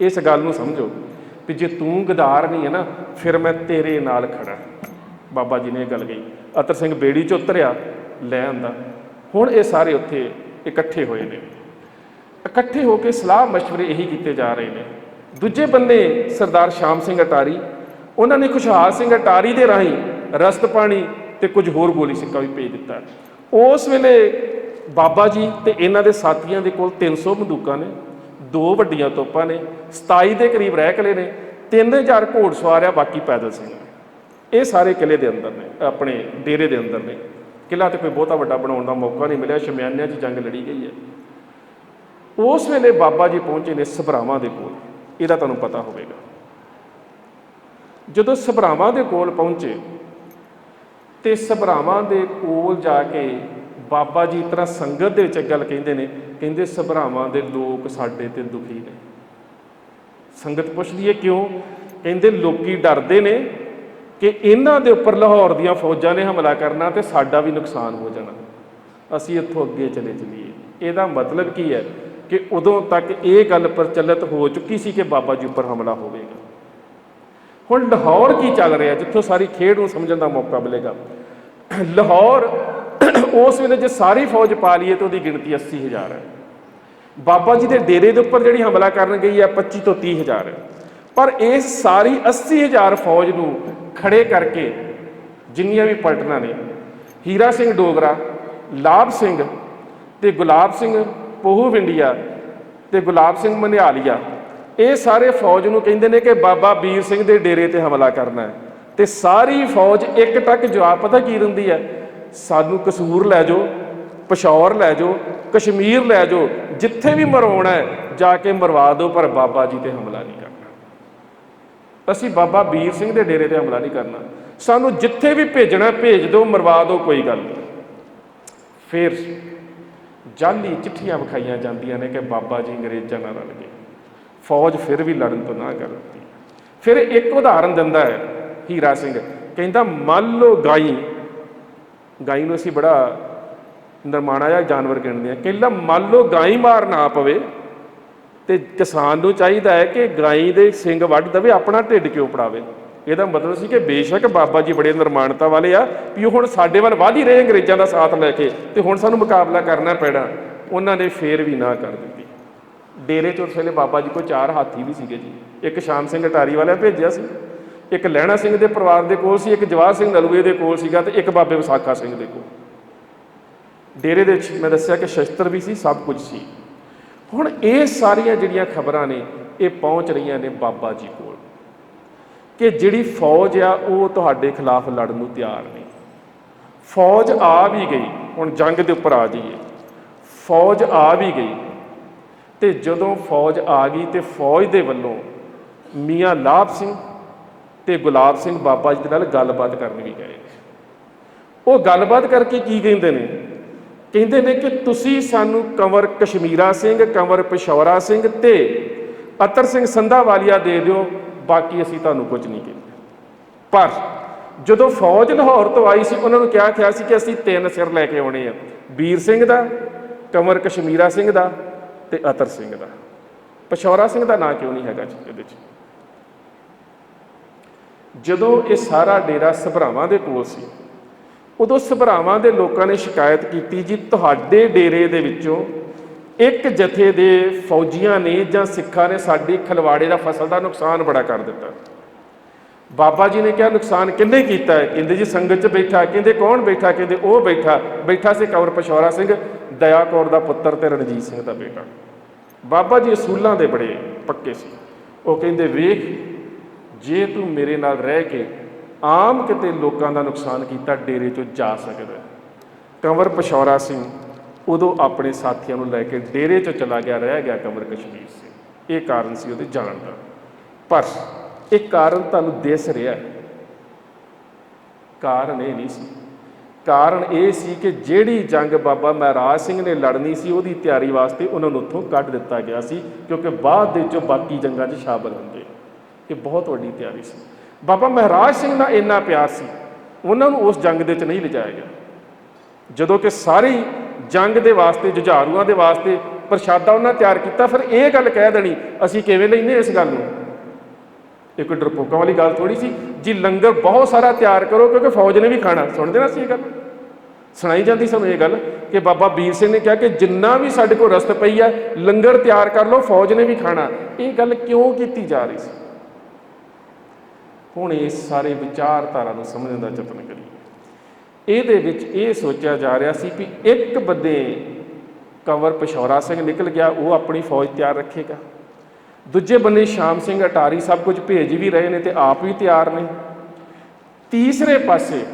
ਇਸ ਗੱਲ ਨੂੰ ਸਮਝੋ ਵੀ ਜੇ ਤੂੰ ਗਦਾਰ ਨਹੀਂ ਹੈ ਨਾ, ਫਿਰ ਮੈਂ ਤੇਰੇ ਨਾਲ ਖੜਾ। ਬਾਬਾ ਜੀ ਨੇ ਇਹ ਗੱਲ ਕਹੀ। ਅਤਰ ਸਿੰਘ ਬੇੜੀ ਚ ਉਤਰਿਆ, ਲੈ ਆਂਦਾ। ਹੁਣ ਇਹ ਸਾਰੇ ਉੱਥੇ ਇਕੱਠੇ ਹੋਏ ਨੇ। ਇਕੱਠੇ ਹੋ ਕੇ ਸਲਾਹ مشਵਰੇ ਇਹੀ ਕੀਤੇ ਜਾ ਰਹੇ ਨੇ। ਦੂਜੇ ਬੰਨੇ ਸਰਦਾਰ ਸ਼ਾਮ ਸਿੰਘ ਅਟਾਰੀ, ਉਹਨਾਂ ਨੇ ਖੁਸ਼ਹਾਲ ਸਿੰਘ ਅਟਾਰੀ ਦੇ ਰਾਹੀਂ ਰਸਤ ਪਾਣੀ ਤੇ ਕੁਝ ਹੋਰ ਗੋਲੀ ਸਿੱਕਾ ਵੀ ਭੇਜ ਦਿੱਤਾ। ਉਸ ਵੇਲੇ ਬਾਬਾ ਜੀ ਤੇ ਇਹਨਾਂ ਦੇ ਸਾਥੀਆਂ ਦੇ ਕੋਲ 300 ਬੰਦੂਕਾਂ ਨੇ। ਦੋ ਵੱਡੀਆਂ ਤੋਪਾਂ ਨੇ 27 ਦੇ ਕਰੀਬ ਰਹਿ ਰਹਿਕਲੇ ਨੇ 3000 ਘੋੜਸਵਾਰ ਆ ਬਾਕੀ ਪੈਦਲ ਸਿੰਘ ਇਹ ਸਾਰੇ ਕਿਲੇ ਦੇ ਅੰਦਰ ਨੇ, ਆਪਣੇ ਡੇਰੇ ਦੇ ਅੰਦਰ ਨੇ। ਕਿਲਾ ਤੇ ਕੋਈ ਬਹੁਤਾ ਵੱਡਾ ਬਣਾਉਣ ਦਾ ਮੌਕਾ ਨਹੀਂ ਮਿਲਿਆ ਸ਼ਮਿਆਨਿਆਂ 'ਚ ਜੰਗ ਲੜੀ ਗਈ ਹੈ। ਉਸ ਵੇਲੇ ਬਾਬਾ ਜੀ ਪਹੁੰਚੇ ਨੇ ਸਭਰਾਵਾਂ ਦੇ ਕੋਲ, ਇਹਦਾ ਤੁਹਾਨੂੰ ਪਤਾ ਹੋਵੇਗਾ। ਜਦੋਂ ਸਭਰਾਵਾਂ ਦੇ ਕੋਲ ਪਹੁੰਚੇ, ਤੇ ਸਭਰਾਵਾਂ ਦੇ ਕੋਲ ਜਾ ਕੇ ਬਾਬਾ ਜੀ ਇਸ ਤਰ੍ਹਾਂ ਸੰਗਤ ਦੇ ਵਿੱਚ ਇੱਕ ਗੱਲ ਕਹਿੰਦੇ ਨੇ ਕਹਿੰਦੇ ਸਭਰਾਵਾਂ ਦੇ ਲੋਕ ਸਾਡੇ ਤੇ ਦੁਖੀ ਨੇ। ਸੰਗਤ ਪੁੱਛਦੀ ਹੈ ਕਿਉਂ? ਕਹਿੰਦੇ ਲੋਕੀ ਡਰਦੇ ਨੇ ਕਿ ਇਹਨਾਂ ਦੇ ਉੱਪਰ ਲਾਹੌਰ ਦੀਆਂ ਫੌਜਾਂ ਨੇ ਹਮਲਾ ਕਰਨਾ ਤੇ ਸਾਡਾ ਵੀ ਨੁਕਸਾਨ ਹੋ ਜਾਣਾ। ਅਸੀਂ ਇੱਥੋਂ ਅੱਗੇ ਚਲੇ ਚਲੀਏ। ਇਹਦਾ ਮਤਲਬ ਕੀ ਹੈ ਕਿ ਉਦੋਂ ਤੱਕ ਇਹ ਗੱਲ ਪ੍ਰਚਲਿਤ ਹੋ ਚੁੱਕੀ ਸੀ ਕਿ ਬਾਬਾ ਜੀ ਉੱਪਰ ਹਮਲਾ ਹੋਵੇਗਾ। ਹੁਣ ਲਾਹੌਰ ਕੀ ਚੱਲ ਰਿਹਾ? ਜਿੱਥੋਂ ਸਾਰੀ ਖੇਡ ਨੂੰ ਸਮਝਣ ਦਾ ਮੌਕਾ ਮਿਲੇਗਾ। ਲਾਹੌਰ ਉਸ ਵੇਲੇ ਜੇ ਸਾਰੀ ਫੌਜ ਪਾ ਲਈਏ ਤਾਂ ਉਹਦੀ ਗਿਣਤੀ 80000 ਹੈ। ਬਾਬਾ ਜੀ ਦੇ ਡੇਰੇ ਦੇ ਉੱਪਰ ਜਿਹੜੀ ਹਮਲਾ ਕਰਨ ਗਈ ਹੈ 25 ਤੋਂ 30000 ਹੈ। ਪਰ ਇਹ ਸਾਰੀ 80000 ਫੌਜ ਨੂੰ ਖੜੇ ਕਰਕੇ ਜਿੰਨੀਆਂ ਵੀ ਪਲਟਨਾਂ ਨੇ, ਹੀਰਾ ਸਿੰਘ ਡੋਗਰਾ, ਲਾਭ ਸਿੰਘ ਤੇ ਗੁਲਾਬ ਸਿੰਘ ਪੋਹੂ ਵਿੰਡੀਆ ਤੇ ਗੁਲਾਬ ਸਿੰਘ ਮਨਿਆਲੀਆ, ਇਹ ਸਾਰੇ ਫੌਜ ਨੂੰ ਕਹਿੰਦੇ ਨੇ ਕਿ ਬਾਬਾ ਵੀਰ ਸਿੰਘ ਦੇ ਡੇਰੇ ਤੇ ਹਮਲਾ ਕਰਨਾ ਹੈ। ਤੇ ਸਾਰੀ ਫੌਜ ਇੱਕ ਟੱਕ ਜਵਾਬ, ਪਤਾ ਕੀ ਦਿੰਦੀ ਹੈ? ਸਾਨੂੰ ਕਸੂਰ ਲੈ ਜਾਓ, ਪਸ਼ੌਰ ਲੈ ਜਾਓ, ਕਸ਼ਮੀਰ ਲੈ ਜਾਓ, ਜਿੱਥੇ ਵੀ ਮਰਵਾਉਣਾ ਹੈ, ਜਾ ਕੇ ਮਰਵਾ ਦਿਓ, ਪਰ ਬਾਬਾ ਜੀ ਤੇ ਹਮਲਾ ਨਹੀਂ ਕਰਨਾ। ਅਸੀਂ ਬਾਬਾ ਵੀਰ ਸਿੰਘ ਦੇ ਡੇਰੇ ਤੇ ਹਮਲਾ ਨਹੀਂ ਕਰਨਾ। ਸਾਨੂੰ ਜਿੱਥੇ ਵੀ ਭੇਜਣਾ ਭੇਜ ਦਿਓ, ਮਰਵਾ ਦਿਓ, ਕੋਈ ਗੱਲ ਨਹੀਂ। ਫਿਰ ਜਾਲੀ ਚਿੱਠੀਆਂ ਵਿਖਾਈਆਂ ਜਾਂਦੀਆਂ ਨੇ ਕਿ ਬਾਬਾ ਜੀ ਅੰਗਰੇਜ਼ਾਂ ਨਾਲ ਰਲ ਗਏ। ਫੌਜ ਫਿਰ ਵੀ ਲੜਨ ਤੋਂ ਨਾ ਕਰ ਦਿੱਤੀ। ਫਿਰ ਇੱਕ ਉਦਾਹਰਨ ਦਿੰਦਾ ਹੈ ਹੀਰਾ ਸਿੰਘ। ਕਹਿੰਦਾ, ਮੰਨ ਲਓ ਗਾਈ ਗਾਈ ਨੂੰ ਅਸੀਂ ਬੜਾ ਨਰਮਾਣਾ ਜਿਹਾ ਜਾਨਵਰ ਗਿਣਦੇ ਆ ਕਹਿੰਦਾ ਮੰਨ ਲਓ ਗਾਈ ਮਾਰ ਨਾ ਪਵੇ ਤੇ ਕਿਸਾਨ ਨੂੰ ਚਾਹੀਦਾ ਹੈ ਕਿ ਗਾਈ ਦੇ ਸਿੰਗ ਵੱਢ ਦਵੇ, ਆਪਣਾ ਢਿੱਡ ਕਿਉਂ ਪੜਾਵੇ? ਇਹਦਾ ਮਤਲਬ ਸੀ ਕਿ ਬੇਸ਼ੱਕ ਬਾਬਾ ਜੀ ਬੜੇ ਨਿਰਮਾਣਤਾ ਵਾਲੇ ਆ ਵੀ ਉਹ ਹੁਣ ਸਾਡੇ ਵੱਲ ਵਾਧ ਹੀ ਰਹੇ ਅੰਗਰੇਜ਼ਾਂ ਦਾ ਸਾਥ ਲੈ ਕੇ ਤੇ ਹੁਣ ਸਾਨੂੰ ਮੁਕਾਬਲਾ ਕਰਨਾ ਪੈਣਾ। ਉਹਨਾਂ ਨੇ ਫੇਰ ਵੀ ਨਾ ਕਰ ਦਿੱਤੀ। ਡੇਰੇ ਚ ਉਸ ਵੇਲੇ ਬਾਬਾ ਜੀ ਕੋਲ ਚਾਰ ਹਾਥੀ ਵੀ ਸੀਗੇ ਜੀ। ਇੱਕ ਸ਼ਾਮ ਸਿੰਘ ਅਟਾਰੀ ਵਾਲਿਆਂ ਭੇਜਿਆ ਸੀ। ਇੱਕ ਲਹਿਣਾ ਸਿੰਘ ਦੇ ਪਰਿਵਾਰ ਦੇ ਕੋਲ ਸੀ, ਇੱਕ ਜਵਾਹਰ ਸਿੰਘ ਨਲੂਏ ਦੇ ਕੋਲ ਸੀਗਾ ਤੇ ਇੱਕ ਬਾਬੇ ਵਿਸਾਖਾ ਸਿੰਘ ਦੇ ਕੋਲ। ਡੇਰੇ ਦੇ ਵਿੱਚ ਮੈਂ ਦੱਸਿਆ ਕਿ ਸ਼ਸਤਰ ਵੀ ਸੀ, ਸਭ ਕੁਝ ਸੀ। ਹੁਣ ਇਹ ਸਾਰੀਆਂ ਜਿਹੜੀਆਂ ਖਬਰਾਂ ਨੇ, ਇਹ ਪਹੁੰਚ ਰਹੀਆਂ ਨੇ ਬਾਬਾ ਜੀ ਕੋਲ ਕਿ ਜਿਹੜੀ ਫੌਜ ਆ, ਉਹ ਤੁਹਾਡੇ ਖਿਲਾਫ ਲੜਨ ਨੂੰ ਤਿਆਰ ਨਹੀਂ ਫੌਜ ਆ ਵੀ ਗਈ, ਹੁਣ ਜੰਗ ਦੇ ਉੱਪਰ ਆ ਜਾਈਏ। ਫੌਜ ਆ ਵੀ ਗਈ ਤੇ ਜਦੋਂ ਫੌਜ ਆ ਗਈ ਤੇ ਫੌਜ ਦੇ ਵੱਲੋਂ ਮੀਆਂ ਲਾਭ ਸਿੰਘ ਤੇ ਗੁਲਾਬ ਸਿੰਘ ਬਾਬਾ ਜੀ ਦੇ ਨਾਲ ਗੱਲਬਾਤ ਕਰਨ ਵੀ ਗਏ। ਉਹ ਗੱਲਬਾਤ ਕਰਕੇ ਕੀ ਕਹਿੰਦੇ ਨੇ? ਕਹਿੰਦੇ ਨੇ ਕਿ ਤੁਸੀਂ ਸਾਨੂੰ ਕੰਵਰ ਕਸ਼ਮੀਰਾ ਸਿੰਘ, ਕੰਵਰ ਪਿਸ਼ੌਰਾ ਸਿੰਘ ਤੇ ਅਤਰ ਸਿੰਘ ਸੰਧਾਵਾਲੀਆ ਦੇ ਦਿਓ, ਬਾਕੀ ਅਸੀਂ ਤੁਹਾਨੂੰ ਕੁਝ ਨਹੀਂ ਕਹਿੰਦੇ। ਪਰ ਜਦੋਂ ਫੌਜ ਲਾਹੌਰ ਤੋਂ ਆਈ ਸੀ, ਉਹਨਾਂ ਨੂੰ ਕਿਹਾ ਗਿਆ ਸੀ ਕਿ ਅਸੀਂ ਤਿੰਨ ਸਿਰ ਲੈ ਕੇ ਆਉਣੇ ਆ, ਵੀਰ ਸਿੰਘ ਦਾ, ਕੰਵਰ ਕਸ਼ਮੀਰਾ ਸਿੰਘ ਦਾ ਤੇ ਅਤਰ ਸਿੰਘ ਦਾ। ਪਿਸ਼ੌਰਾ ਸਿੰਘ ਦਾ ਨਾਂ ਕਿਉਂ ਨਹੀਂ ਹੈਗਾ ਇਹਦੇ 'ਚ? ਜਦੋਂ ਇਹ ਸਾਰਾ ਡੇਰਾ ਸਭਰਾਵਾਂ ਦੇ ਕੋਲ ਸੀ, ਉਦੋਂ ਸਭਰਾਵਾਂ ਦੇ ਲੋਕਾਂ ਨੇ ਸ਼ਿਕਾਇਤ ਕੀਤੀ ਜੀ, ਤੁਹਾਡੇ ਡੇਰੇ ਦੇ ਵਿੱਚੋਂ ਇੱਕ ਜਥੇ ਦੇ ਫੌਜੀਆਂ ਨੇ ਜਾਂ ਸਿੱਖਾਂ ਨੇ ਸਾਡੀ ਖਲਵਾੜੇ ਦਾ ਫਸਲ ਦਾ ਨੁਕਸਾਨ ਬੜਾ ਕਰ ਦਿੱਤਾ। ਬਾਬਾ ਜੀ ਨੇ ਕਿਹਾ, ਨੁਕਸਾਨ ਕਿੰਨੇ ਕੀਤਾ? ਹੈ ਕਹਿੰਦੇ ਜੀ, ਸੰਗਤ 'ਚ ਬੈਠਾ। ਕਹਿੰਦੇ, ਕੌਣ ਬੈਠਾ? ਕਹਿੰਦੇ, ਉਹ ਬੈਠਾ। ਬੈਠਾ ਸੀ ਕੌਰ ਪਸ਼ੌਰਾ ਸਿੰਘ, ਦਇਆ ਕੌਰ ਦਾ ਪੁੱਤਰ ਤੇ ਰਣਜੀਤ ਸਿੰਘ ਦਾ ਬੇਟਾ। ਬਾਬਾ ਜੀ ਅਸੂਲਾਂ ਦੇ ਬੜੇ ਪੱਕੇ ਸੀ। ਉਹ ਕਹਿੰਦੇ, ਵੇਖ ਜੇ ਤੂੰ ਮੇਰੇ ਨਾਲ ਰਹਿ ਕੇ ਆਮ ਕਿਤੇ ਲੋਕਾਂ ਦਾ ਨੁਕਸਾਨ ਕੀਤਾ, ਡੇਰੇ 'ਚੋਂ ਜਾ ਸਕਦਾ ਕੰਵਰ ਪਸ਼ੌਰਾ ਸਿੰਘ ਉਦੋਂ ਆਪਣੇ ਸਾਥੀਆਂ ਨੂੰ ਲੈ ਕੇ ਡੇਰੇ 'ਚੋਂ ਚਲਾ ਗਿਆ, ਰਹਿ ਗਿਆ ਕੰਵਰ ਕਸ਼ਮੀਰ ਸਿੰਘ ਇਹ ਕਾਰਨ ਸੀ ਉਹਦੇ ਜਾਣ ਦਾ। ਪਰ ਇਹ ਕਾਰਨ ਤੁਹਾਨੂੰ ਦਿਸ ਰਿਹਾ ਹੈ। ਕਾਰਨ ਇਹ ਨਹੀਂ ਸੀ। ਕਾਰਨ ਇਹ ਸੀ ਕਿ ਜਿਹੜੀ ਜੰਗ ਬਾਬਾ ਮਹਾਰਾਜ ਸਿੰਘ ਨੇ ਲੜਨੀ ਸੀ, ਉਹਦੀ ਤਿਆਰੀ ਵਾਸਤੇ ਉਹਨਾਂ ਨੂੰ ਉੱਥੋਂ ਕੱਢ ਦਿੱਤਾ ਗਿਆ ਸੀ, ਕਿਉਂਕਿ ਬਾਅਦ ਦੇ ਵਿੱਚੋਂ ਬਾਕੀ ਜੰਗਾਂ 'ਚ ਸ਼ਾਮਲ ਹੁੰਦੇ ਇਹ ਬਹੁਤ ਵੱਡੀ ਤਿਆਰੀ ਸੀ। ਬਾਬਾ ਮਹਾਰਾਜ ਸਿੰਘ ਦਾ ਇੰਨਾ ਪਿਆਰ ਸੀ, ਉਹਨਾਂ ਨੂੰ ਉਸ ਜੰਗ ਦੇ ਵਿੱਚ ਨਹੀਂ ਲਿਜਾਇਆ ਗਿਆ। ਜਦੋਂ ਕਿ ਸਾਰੀ ਜੰਗ ਦੇ ਵਾਸਤੇ, ਜੁਝਾਰੂਆਂ ਦੇ ਵਾਸਤੇ ਪ੍ਰਸ਼ਾਦਾ ਉਹਨਾਂ ਤਿਆਰ ਕੀਤਾ, ਫਿਰ ਇਹ ਗੱਲ ਕਹਿ ਦੇਣੀ, ਅਸੀਂ ਕਿਵੇਂ ਲੈਨੇ ਇਸ ਗੱਲ ਨੂੰ? ਇਹ ਕੋਈ ਡਰਪੋਕਾਂ ਵਾਲੀ ਗੱਲ ਥੋੜੀ ਸੀ, ਜੀ ਲੰਗਰ ਬਹੁਤ ਸਾਰਾ ਤਿਆਰ ਕਰੋ, ਕਿਉਂਕਿ ਫੌਜ ਨੇ ਵੀ ਖਾਣਾ। ਸੁਣਦੇ ਨਾ ਸੀ ਇਹ ਗੱਲ? ਸੁਣਾਈ ਜਾਂਦੀ ਸਾਨੂੰ ਇਹ ਗੱਲ ਕਿ ਬਾਬਾ ਵੀਰ ਸਿੰਘ ਨੇ ਕਿਹਾ ਕਿ ਜਿੰਨਾ ਵੀ ਸਾਡੇ ਕੋਲ ਰਸਤ ਪਈ ਹੈ, ਲੰਗਰ ਤਿਆਰ ਕਰ ਲਓ, ਫੌਜ ਨੇ ਵੀ ਖਾਣਾ। ਇਹ ਗੱਲ ਕਿਉਂ ਕੀਤੀ ਜਾ ਰਹੀ ਸੀ? ਹੁਣ ਇਸ ਸਾਰੇ ਵਿਚਾਰਧਾਰਾ ਨੂੰ ਸਮਝਣ ਦਾ ਯਤਨ ਕਰੀਏ ਇਹਦੇ ਵਿੱਚ ਇਹ ਸੋਚਿਆ ਜਾ ਰਿਹਾ ਸੀ ਵੀ ਇੱਕ ਬੰਦੇ ਕੰਵਰ ਪਸ਼ੌਰਾ ਸਿੰਘ ਨਿਕਲ ਗਿਆ, ਉਹ ਆਪਣੀ ਫੌਜ ਤਿਆਰ ਰੱਖੇਗਾ। ਦੂਜੇ ਬੰਦੇ ਸ਼ਾਮ ਸਿੰਘ ਅਟਾਰੀ ਸਭ ਕੁਝ ਭੇਜ ਵੀ ਰਹੇ ਨੇ ਤੇ ਆਪ ਵੀ ਤਿਆਰ ਨੇ। ਤੀਸਰੇ ਪਾਸੇ